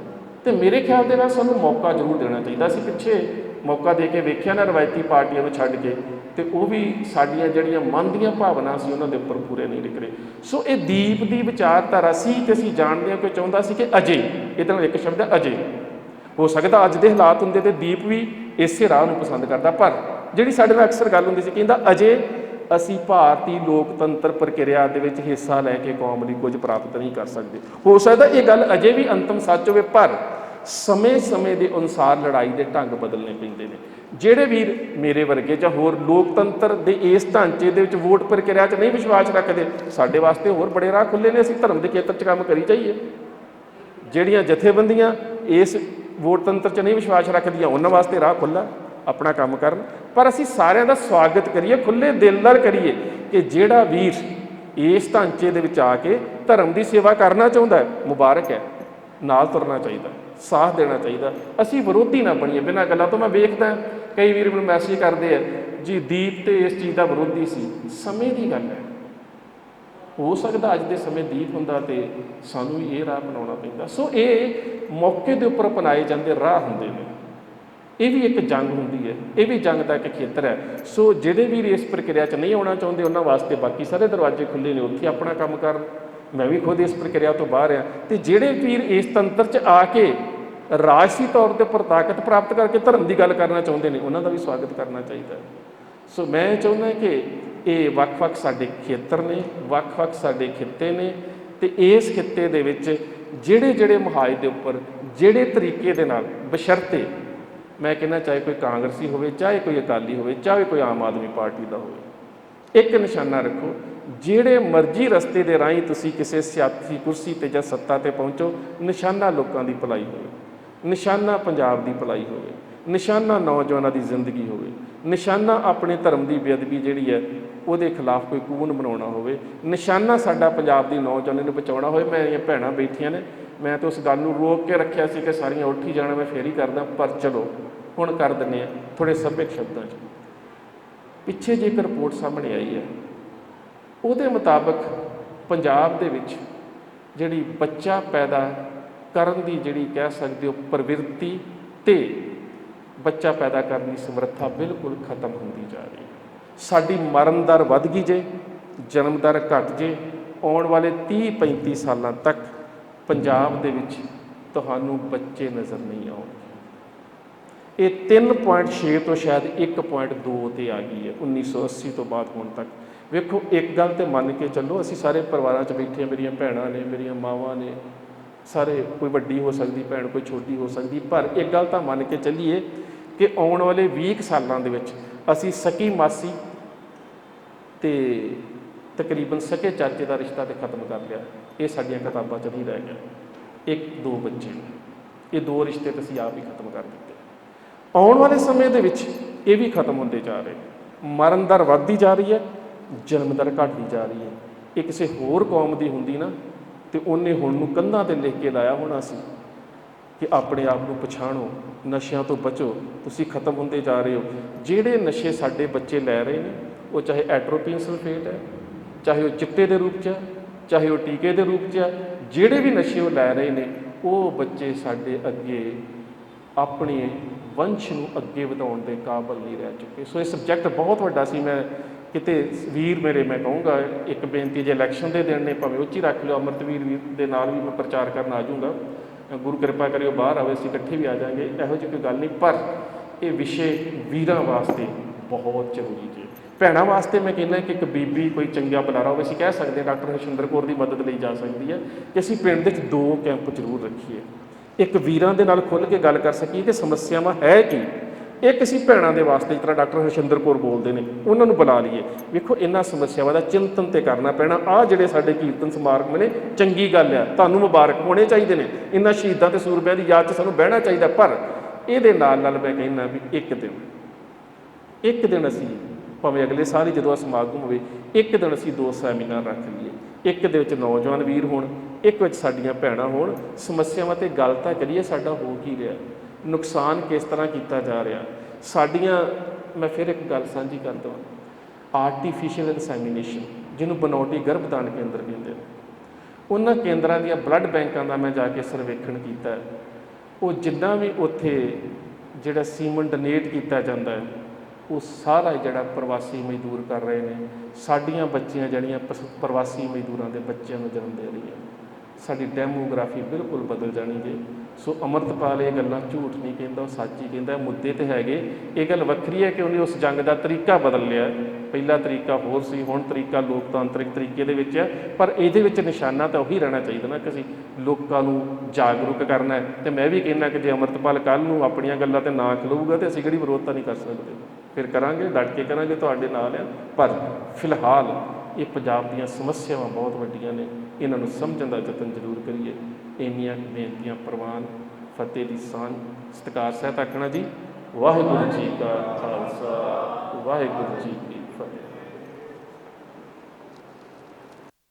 ਤੇ ਮੇਰੇ ਖਿਆਲ ਦੇ ਨਾਲ ਸਾਨੂੰ ਮੌਕਾ ਜ਼ਰੂਰ ਦੇਣਾ ਚਾਹੀਦਾ। ਸੀ ਪਿੱਛੇ ਮੌਕਾ ਦੇ ਕੇ ਵੇਖਿਆ ਨਾ ਰਵਾਇਤੀ ਪਾਰਟੀਆਂ ਨੂੰ ਛੱਡ ਕੇ ਤੇ ਉਹ ਵੀ ਸਾਡੀਆਂ ਜਿਹੜੀਆਂ ਮਨ ਦੀਆਂ ਭਾਵਨਾ ਸੀ ਉਹਨਾਂ ਦੇ ਉੱਪਰ ਪੂਰੇ ਨਹੀਂ ਨਿਕਲੇ। ਸੋ ਇਹ ਦੀਪ ਦੀ ਵਿਚਾਰਧਾਰਾ ਸੀ ਤੇ ਅਸੀਂ ਜਾਣਦੇ ਹਾਂ ਕਿ ਚਾਹੁੰਦਾ ਸੀ ਕਿ ਅਜੇ, ਇਹਦੇ ਨਾਲ ਇੱਕ ਸ਼ਬਦ ਹੈ ਅਜੇ। ਹੋ ਸਕਦਾ ਅੱਜ ਦੇ ਹਾਲਾਤ ਹੁੰਦੇ ਤੇ ਦੀਪ ਵੀ ਇਸੇ ਰਾਹ ਨੂੰ ਪਸੰਦ ਕਰਦਾ, ਪਰ ਜਿਹੜੀ ਸਾਡੇ ਨਾਲ ਅਕਸਰ ਗੱਲ ਹੁੰਦੀ ਸੀ, ਕਹਿੰਦਾ ਅਜੇ ਅਸੀਂ ਭਾਰਤੀ ਲੋਕਤੰਤਰ ਪ੍ਰਕਿਰਿਆ ਦੇ ਵਿੱਚ ਹਿੱਸਾ ਲੈ ਕੇ ਕੌਮ ਲਈ ਕੁਝ ਪ੍ਰਾਪਤ ਨਹੀਂ ਕਰ ਸਕਦੇ। ਹੋ ਸਕਦਾ ਇਹ ਗੱਲ ਅਜੇ ਵੀ ਅੰਤਮ ਸੱਚ ਹੋਵੇ, ਪਰ ਸਮੇਂ-ਸਮੇਂ ਦੇ ਅਨੁਸਾਰ ਲੜਾਈ ਦੇ ਢੰਗ ਬਦਲਨੇ ਪੈਂਦੇ ਨੇ। ਜਿਹੜੇ ਵੀਰ ਮੇਰੇ ਵਰਗੇ ਜਾਂ ਹੋਰ ਲੋਕਤੰਤਰ ਦੇ ਇਸ ਢਾਂਚੇ ਦੇ ਵਿੱਚ ਵੋਟ ਪ੍ਰਕਿਰਿਆ 'ਚ ਨਹੀਂ ਵਿਸ਼ਵਾਸ ਰੱਖਦੇ, ਸਾਡੇ ਵਾਸਤੇ ਹੋਰ ਬੜੇ ਰਾਹ ਖੁੱਲੇ ਨੇ, ਅਸੀਂ ਧਰਮ ਦੇ ਖੇਤਰ 'ਚ ਕੰਮ ਕਰੀ ਜਾਈਏ। ਜਿਹੜੀਆਂ ਜਥੇਬੰਦੀਆਂ ਇਸ ਵੋਟ ਤੰਤਰ 'ਚ ਨਹੀਂ ਵਿਸ਼ਵਾਸ ਰੱਖਦੀਆਂ, ਉਹਨਾਂ ਵਾਸਤੇ ਰਾਹ ਖੁੱਲਾ ਆਪਣਾ ਕੰਮ ਕਰਨ। ਪਰ ਅਸੀਂ ਸਾਰਿਆਂ ਦਾ ਸਵਾਗਤ ਕਰੀਏ ਖੁੱਲੇ ਦਿਲ ਨਾਲ ਕਰੀਏ ਕਿ ਜਿਹੜਾ ਵੀਰ ਇਸ ਢਾਂਚੇ ਦੇ ਵਿੱਚ ਆ ਕੇ ਧਰਮ ਦੀ ਸੇਵਾ ਕਰਨਾ ਚਾਹੁੰਦਾ ਹੈ, ਮੁਬਾਰਕ ਹੈ। ਨਾਲ ਤੁਰਨਾ ਚਾਹੀਦਾ, ਸਾਥ ਦੇਣਾ ਚਾਹੀਦਾ। ਅਸੀਂ ਵਿਰੋਧੀ ਨਾ ਬਣੀਏ, ਬਿਨਾਂ ਗੱਲਾਂ ਤੋਂ ਮੈਂ ਵੇਖਦਾ ਕਈ ਵੀਰ ਮੈਨੂੰ ਮੈਸੇਜ ਕਰਦੇ ਆ, ਜੀ, ਦੀਪ ਤੇ ਇਸ ਚੀਜ਼ ਦਾ ਵਿਰੋਧੀ ਸੀ। ਸਮੇਂ ਦੀ ਗੱਲ ਹੈ। ਹੋ ਸਕਦਾ ਅੱਜ ਦੇ ਸਮੇਂ ਦੀਪ ਹੁੰਦਾ ਤੇ ਸਾਨੂੰ ਇਹ ਰਾਹ ਬਣਾਉਣਾ ਪੈਂਦਾ। ਸੋ ਇਹ ਮੌਕੇ ਦੇ ਉੱਪਰ ਅਪਣਾਏ ਜਾਂਦੇ ਰਾਹ ਹੁੰਦੇ ਨੇ। ਇਹ ਵੀ ਇੱਕ ਜੰਗ ਹੁੰਦੀ ਹੈ। ਇਹ ਵੀ ਜੰਗ ਦਾ ਇੱਕ ਖੇਤਰ ਹੈ। ਸੋ ਜਿਹੜੇ ਵੀਰ ਇਸ ਪ੍ਰਕਿਰਿਆ 'ਚ ਨਹੀਂ ਆਉਣਾ ਚਾਹੁੰਦੇ, ਉਹਨਾਂ ਵਾਸਤੇ ਬਾਕੀ ਸਾਰੇ ਦਰਵਾਜ਼ੇ ਖੁੱਲੇ ਨੇ। ਉੱਥੇ ਆਪਣਾ ਕੰਮ ਕਰਨ ਮੈਂ ਵੀ ਖੁਦ ਇਸ ਪ੍ਰਕਿਰਿਆ ਤੋਂ ਬਾਹਰ ਆ। ਤੇ ਜਿਹੜੇ ਵੀਰ ਇਸ ਤੰਤਰ 'ਚ ਆ ਕੇ ਰਾਜਸੀ ਤੌਰ ਤੇ ਉੱਪਰ ਤਾਕਤ ਪ੍ਰਾਪਤ ਕਰਕੇ ਧਰਮ ਦੀ ਗੱਲ ਕਰਨਾ ਚਾਹੁੰਦੇ ਨੇ, ਉਹਨਾਂ ਦਾ ਵੀ ਸਵਾਗਤ ਕਰਨਾ ਚਾਹੀਦਾ ਹੈ। ਸੋ ਮੈਂ ਚਾਹੁੰਦਾ ਕਿ ਇਹ ਵੱਖ-ਵੱਖ ਸਾਡੇ ਖੇਤਰ ਨੇ, ਵੱਖ-ਵੱਖ ਸਾਡੇ ਖਿੱਤੇ ਨੇ ਤੇ ਇਸ ਖਿੱਤੇ ਦੇ ਵਿੱਚ ਜਿਹੜੇ ਜਿਹੜੇ ਮਹਾਜ ਦੇ ਉੱਪਰ, ਜਿਹੜੇ ਤਰੀਕੇ ਦੇ ਨਾਲ ਬਸ਼ਰਤੇ ਮੈਂ ਕਹਿੰਦਾ ਚਾਹੇ ਕੋਈ ਕਾਂਗਰਸੀ ਹੋਵੇ, ਚਾਹੇ ਕੋਈ ਅਕਾਲੀ ਹੋਵੇ, ਚਾਹੇ ਕੋਈ ਆਮ ਆਦਮੀ ਪਾਰਟੀ ਦਾ ਹੋਵੇ, ਇੱਕ ਨਿਸ਼ਾਨਾ ਰੱਖੋ, ਜਿਹੜੇ ਮਰਜ਼ੀ ਰਸਤੇ ਦੇ ਰਾਹੀਂ ਤੁਸੀਂ ਕਿਸੇ ਸਿਆਸੀ ਕੁਰਸੀ ਤੇ ਜਾਂ ਸੱਤਾ ਤੇ ਪਹੁੰਚੋ, ਨਿਸ਼ਾਨਾ ਲੋਕਾਂ ਦੀ ਭਲਾਈ ਹੋਵੇ। ਨਿਸ਼ਾਨਾ ਪੰਜਾਬ ਦੀ ਭਲਾਈ ਹੋਵੇ, ਨਿਸ਼ਾਨਾ ਨੌਜਵਾਨਾਂ ਦੀ ਜ਼ਿੰਦਗੀ ਹੋਵੇ, ਨਿਸ਼ਾਨਾ ਆਪਣੇ ਧਰਮ ਦੀ ਬੇਅਦਬੀ ਜਿਹੜੀ ਹੈ, ਉਹਦੇ ਖਿਲਾਫ ਕੋਈ ਕਾਨੂੰਨ ਬਣਾਉਣਾ ਹੋਵੇ, ਨਿਸ਼ਾਨਾ ਸਾਡਾ ਪੰਜਾਬ ਦੀ ਨੌਜਵਾਨਾਂ ਨੂੰ ਬਚਾਉਣਾ ਹੋਵੇ। ਮੇਰੀਆਂ ਭੈਣਾਂ ਬੈਠੀਆਂ ਨੇ, ਮੈਂ ਤਾਂ ਉਸ ਗੱਲ ਨੂੰ ਰੋਕ ਕੇ ਰੱਖਿਆ ਸੀ ਕਿ ਸਾਰੀਆਂ ਉੱਠੀ ਜਾਣਾ, ਮੈਂ ਫੇਰ ਹੀ ਕਰਦਾ, ਪਰ ਚਲੋ, ਹੁਣ ਕਰ ਦਿੰਨੇ ਆ ਥੋੜੇ ਸਭਿਅਕ ਸ਼ਬਦਾਂ 'ਚ। ਪਿੱਛੇ ਜੇ ਇੱਕ ਰਿਪੋਰਟ ਸਾਹਮਣੇ ਆਈ ਹੈ, ਉਹਦੇ ਮੁਤਾਬਕ ਪੰਜਾਬ ਦੇ ਵਿੱਚ ਜਿਹੜੀ ਬੱਚਾ ਪੈਦਾ ਕਰਨ ਦੀ ਜਿਹੜੀ ਕਹਿ ਸਕਦੇ ਹੋ ਪ੍ਰਵਿਰਤੀ ਤੇ ਬੱਚਾ ਪੈਦਾ ਕਰਨ ਦੀ ਸਮਰੱਥਾ ਬਿਲਕੁਲ ਖਤਮ ਹੁੰਦੀ ਜਾ ਰਹੀ ਹੈ। ਸਾਡੀ ਮਰਨ ਦਰ ਵੱਧ ਗਈ ਜੇ, ਜਨਮ ਦਰ ਘਟ ਜੇ, ਆਉਣ ਵਾਲੇ 30 35 ਸਾਲਾਂ ਤੱਕ ਪੰਜਾਬ ਦੇ ਵਿੱਚ ਤੁਹਾਨੂੰ ਬੱਚੇ ਨਜ਼ਰ ਨਹੀਂ ਆਉਣਗੇ। ਇਹ 3.6 ਤੋਂ ਸ਼ਾਇਦ 1.2 ਤੇ ਆ ਗਈ ਹੈ 1980 ਤੋਂ ਬਾਅਦ ਹੁਣ ਤੱਕ। ਵੇਖੋ, ਇੱਕ ਗੱਲ ਤੇ ਮੰਨ ਕੇ ਚੱਲੋ, ਅਸੀਂ ਸਾਰੇ ਪਰਿਵਾਰਾਂ 'ਚ ਬੈਠੇ ਹਾਂ, ਮੇਰੀਆਂ ਭੈਣਾਂ ਨੇ, ਮੇਰੀਆਂ ਮਾਵਾਂ ਨੇ ਸਾਰੇ ਕੋਈ ਵੱਡੀ ਹੋ ਸਕਦੀ, ਭੈਣ ਕੋਈ ਛੋਟੀ ਹੋ ਸਕਦੀ, ਪਰ ਇੱਕ ਗੱਲ ਤਾਂ ਮੰਨ ਕੇ ਚੱਲੀਏ ਕਿ ਆਉਣ ਵਾਲੇ 20 ਕੁ ਸਾਲਾਂ ਦੇ ਵਿੱਚ ਅਸੀਂ ਸਕੀ ਮਾਸੀ ਤੇ ਤਕਰੀਬਨ ਸਕੇ ਚਾਚੇ ਦਾ ਰਿਸ਼ਤਾ ਤੇ ਖਤਮ ਕਰ ਲਿਆ। ਇਹ ਸਾਡੀਆਂ ਕਿਤਾਬਾਂ 'ਚ ਨਹੀਂ ਰਹਿ ਗਿਆ। ਇੱਕ, ਦੋ ਬੱਚੇ ਇਹ ਦੋ ਰਿਸ਼ਤੇ ਤਾਂ ਅਸੀਂ ਆਪ ਹੀ ਖਤਮ ਕਰ ਦਿੱਤੇ। ਆਉਣ ਵਾਲੇ ਸਮੇਂ ਦੇ ਵਿੱਚ ਇਹ ਵੀ ਖਤਮ ਹੁੰਦੇ ਜਾ ਰਹੇ ਮਰਨ ਦਰ ਵੱਧਦੀ ਜਾ ਰਹੀ ਹੈ, ਜਨਮ ਦਰ ਘਟਦੀ ਜਾ ਰਹੀ ਹੈ। ਇਹ ਕਿਸੇ ਹੋਰ ਕੌਮ ਦੀ ਹੁੰਦੀ ਨਾ ਤੇ ਉਹਨੇ ਹੁਣ ਨੂੰ ਕੰਧਾਂ ਤੇ ਲਿਖ ਕੇ ਲਾਇਆ ਹੋਣਾ ਸੀ ਕਿ ਆਪਣੇ ਆਪ ਨੂੰ ਪਛਾਣੋ, ਨਸ਼ਿਆਂ ਤੋਂ ਬਚੋ, ਤੁਸੀਂ ਖਤਮ ਹੁੰਦੇ ਜਾ ਰਹੇ ਹੋ। ਜਿਹੜੇ ਨਸ਼ੇ ਸਾਡੇ ਬੱਚੇ ਲੈ ਰਹੇ ਨੇ, ਉਹ ਚਾਹੇ ਐਟ੍ਰੋਪੀਨ ਸਲਫੇਟ ਹੈ, ਚਾਹੇ ਉਹ ਚਿੱਟੇ ਦੇ ਰੂਪ 'ਚ ਹੈ, ਚਾਹੇ ਉਹ ਟੀਕੇ ਦੇ ਰੂਪ 'ਚ ਹੈ, ਜਿਹੜੇ ਵੀ ਨਸ਼ੇ ਉਹ ਲੈ ਰਹੇ ਨੇ, ਉਹ ਬੱਚੇ ਸਾਡੇ ਅੱਗੇ ਆਪਣੇ ਵੰਸ਼ ਨੂੰ ਅੱਗੇ ਵਧਾਉਣ ਦੇ ਕਾਬਲ ਨਹੀਂ ਰਹਿ ਚੁੱਕੇ। ਸੋ ਇਹ ਸਬਜੈਕਟ ਬਹੁਤ ਵੱਡਾ ਸੀ, ਮੈਂ ਕਿਤੇ ਵੀਰ ਮੇਰੇ, ਮੈਂ ਕਹੂੰਗਾ, ਇੱਕ ਬੇਨਤੀ ਜੇ ਇਲੈਕਸ਼ਨ ਦੇ ਦਿਨ ਨੇ, ਭਾਵੇਂ ਉਹ 'ਚ ਹੀ ਰੱਖ ਲਿਓ ਅਮਰਤਵੀਰ ਵੀਰ ਦੇ ਨਾਲ ਵੀ ਮੈਂ ਪ੍ਰਚਾਰ ਕਰਨ ਆ ਜਾਊਂਗਾ। ਗੁਰੂ ਕਿਰਪਾ ਕਰਿਓ, ਬਾਹਰ ਆਵੇ, ਅਸੀਂ ਇਕੱਠੇ ਵੀ ਆ ਜਾਾਂਗੇ, ਇਹੋ ਜਿਹੀ ਕੋਈ ਗੱਲ ਨਹੀਂ, ਪਰ ਇਹ ਵਿਸ਼ੇ ਵੀਰਾਂ ਵਾਸਤੇ ਬਹੁਤ ਜ਼ਰੂਰੀ ਜੀ। ਭੈਣਾਂ ਵਾਸਤੇ ਮੈਂ ਕਹਿੰਦਾ ਕਿ ਇੱਕ ਬੀਬੀ ਕੋਈ ਚੰਗਾ ਬੁਲਾਰਾ ਹੋਵੇ, ਅਸੀਂ ਕਹਿ ਸਕਦੇ ਹਾਂ, ਡਾਕਟਰ ਹਰਸ਼ਿੰਦਰ ਕੌਰ ਦੀ ਮਦਦ ਲਈ ਜਾ ਸਕਦੀ ਹੈ, ਕਿ ਅਸੀਂ ਪਿੰਡ ਦੇ ਦੋ ਕੈਂਪ ਜ਼ਰੂਰ ਰੱਖੀਏ। ਇੱਕ ਵੀਰਾਂ ਦੇ ਨਾਲ ਖੁੱਲ੍ਹ ਕੇ ਗੱਲ ਕਰ ਸਕੀਏ ਕਿ ਸਮੱਸਿਆਵਾਂ ਹੈ ਕੀ? ਇੱਕ ਅਸੀਂ ਭੈਣਾਂ ਦੇ ਵਾਸਤੇ ਜਿਸ ਤਰ੍ਹਾਂ ਡਾਕਟਰ ਹਰਸ਼ਿੰਦਰ ਕੌਰ ਬੋਲਦੇ ਨੇ, ਉਹਨਾਂ ਨੂੰ ਬੁਲਾ ਲਈਏ। ਵੇਖੋ, ਇਹਨਾਂ ਸਮੱਸਿਆਵਾਂ ਦਾ ਚਿੰਤਨ ਤੇ ਕਰਨਾ ਪੈਣਾ। ਆ ਜਿਹੜੇ ਸਾਡੇ ਕੀਰਤਨ ਸਮਾਗਮ ਨੇ, ਚੰਗੀ ਗੱਲ ਆ, ਤੁਹਾਨੂੰ ਮੁਬਾਰਕ ਹੋਣੇ ਚਾਹੀਦੇ ਨੇ। ਇਹਨਾਂ ਸ਼ਹੀਦਾਂ ਤੇ ਸੂਰਬਿਆਂ ਦੀ ਯਾਦ 'ਚ ਸਾਨੂੰ ਬਹਿਣਾ ਚਾਹੀਦਾ, ਪਰ ਇਹਦੇ ਨਾਲ ਨਾਲ ਮੈਂ ਕਹਿੰਦਾ ਵੀ ਇੱਕ ਦਿਨ ਇੱਕ ਦਿਨ ਅਸੀਂ ਭਾਵੇਂ ਅਗਲੇ ਸਾਲ ਹੀ ਜਦੋਂ ਆ ਸਮਾਗਮ ਹੋਵੇ, ਇੱਕ ਦਿਨ ਅਸੀਂ ਦੋ ਸੈਮੀਨਾਰ ਰੱਖ ਲਈਏ। ਇੱਕ ਦੇ ਵਿੱਚ ਨੌਜਵਾਨ ਵੀਰ ਹੋਣ, ਇੱਕ ਵਿੱਚ ਸਾਡੀਆਂ ਭੈਣਾਂ ਹੋਣ, ਸਮੱਸਿਆਵਾਂ ਤੇ ਗੱਲ ਤਾਂ ਕਰੀਏ, ਸਾਡਾ ਹੋ ਕੀ ਰਿਹਾ। ਨੁਕਸਾਨ ਕਿਸ ਤਰ੍ਹਾਂ ਕੀਤਾ ਜਾ ਰਿਹਾ? ਸਾਡੀਆਂ, ਮੈਂ ਫਿਰ ਇੱਕ ਗੱਲ ਸਾਂਝੀ ਕਰ ਦਵਾਂ ਆਰਟੀਫੀਸ਼ੀਅਲ ਇਨਸੈਮੀਨੇਸ਼ਨ ਜਿਹਨੂੰ ਬਨੌਟੀ ਗਰਭਦਾਨ ਕੇਂਦਰ ਕਹਿੰਦੇ ਨੇ ਉਹਨਾਂ ਕੇਂਦਰਾਂ ਦੀਆਂ ਬਲੱਡ ਬੈਂਕਾਂ ਦਾ ਮੈਂ ਜਾ ਕੇ ਸਰਵੇਖਣ ਕੀਤਾ ਉਹ ਜਿੰਨਾ ਵੀ ਉੱਥੇ ਜਿਹੜਾ ਸੀਮਨ ਡੋਨੇਟ ਕੀਤਾ ਜਾਂਦਾ ਹੈ, ਉਹ ਸਾਰਾ ਜਿਹੜਾ ਪ੍ਰਵਾਸੀ ਮਜ਼ਦੂਰ ਕਰ ਰਹੇ ਨੇ, ਸਾਡੀਆਂ ਬੱਚੀਆਂ ਜਿਹੜੀਆਂ ਪਸ- ਪ੍ਰਵਾਸੀ ਮਜ਼ਦੂਰਾਂ ਦੇ ਬੱਚਿਆਂ ਨੂੰ ਜਨਮ ਦੇ ਰਹੀਆਂ ਸਾਡੀ ਡੈਮੋਗ੍ਰਾਫੀ ਬਿਲਕੁਲ ਬਦਲ ਜਾਣੀ ਜੇ ਸੋ ਅਮਰਤਪਾਲ ਇਹ ਗੱਲਾਂ ਝੂਠ ਨਹੀਂ ਕਹਿੰਦਾ, ਉਹ ਸੱਚ ਹੀ ਕਹਿੰਦਾ, ਮੁੱਦੇ ਤੇ ਹੈਗੇ। ਇਹ ਗੱਲ ਵੱਖਰੀ ਹੈ ਕਿ ਉਹਨੇ ਉਸ ਜੰਗ ਦਾ ਤਰੀਕਾ ਬਦਲ ਲਿਆ। ਪਹਿਲਾ ਤਰੀਕਾ ਹੋਰ ਸੀ, ਹੁਣ ਤਰੀਕਾ ਲੋਕਤਾਂਤਰਿਕ ਤਰੀਕੇ ਦੇ ਵਿੱਚ ਹੈ। ਪਰ ਇਹਦੇ ਵਿੱਚ ਨਿਸ਼ਾਨਾ ਤਾਂ ਉਹੀ ਰਹਿਣਾ ਚਾਹੀਦਾ ਨਾ ਕਿ ਅਸੀਂ ਲੋਕਾਂ ਨੂੰ ਜਾਗਰੂਕ ਕਰਨਾ ਹੈ। ਤੇ ਮੈਂ ਵੀ ਕਹਿੰਦਾ ਕਿ ਜੇ ਅਮਰਤਪਾਲ ਕੱਲ ਨੂੰ ਆਪਣੀਆਂ ਗੱਲਾਂ ਤੇ ਨਾ ਖਲੋਊਗਾ ਤੇ ਅਸੀਂ ਕਿਹੜੀ ਵਿਰੋਧਤਾ ਨਹੀਂ ਕਰ ਸਕਦੇ। ਫਿਰ ਕਰਾਂਗੇ, ਡਟ ਕੇ ਕਰਾਂਗੇ ਤੁਹਾਡੇ ਨਾਲ ਆ। ਪਰ ਫਿਲਹਾਲ ਇਹ ਪੰਜਾਬ ਦੀਆਂ ਸਮੱਸਿਆਵਾਂ ਬਹੁਤ ਵੱਡੀਆਂ ਨੇ। ਇਹਨਾਂ ਨੂੰ ਸਮਝਣ ਦਾ ਯਤਨ ਜ਼ਰੂਰ ਕਰੀਏ। ਇੰਨੀਆਂ ਬੇਨਤੀਆਂ ਪ੍ਰਵਾਨ ਫਤਿਹ ਦੀ ਸਾਂਝ। ਸਤਿਕਾਰ ਸਹਿਤ ਆਖਣਾ ਜੀ, ਵਾਹਿਗੁਰੂ ਜੀ ਕਾ ਖਾਲਸਾ, ਵਾਹਿਗੁਰੂ ਜੀ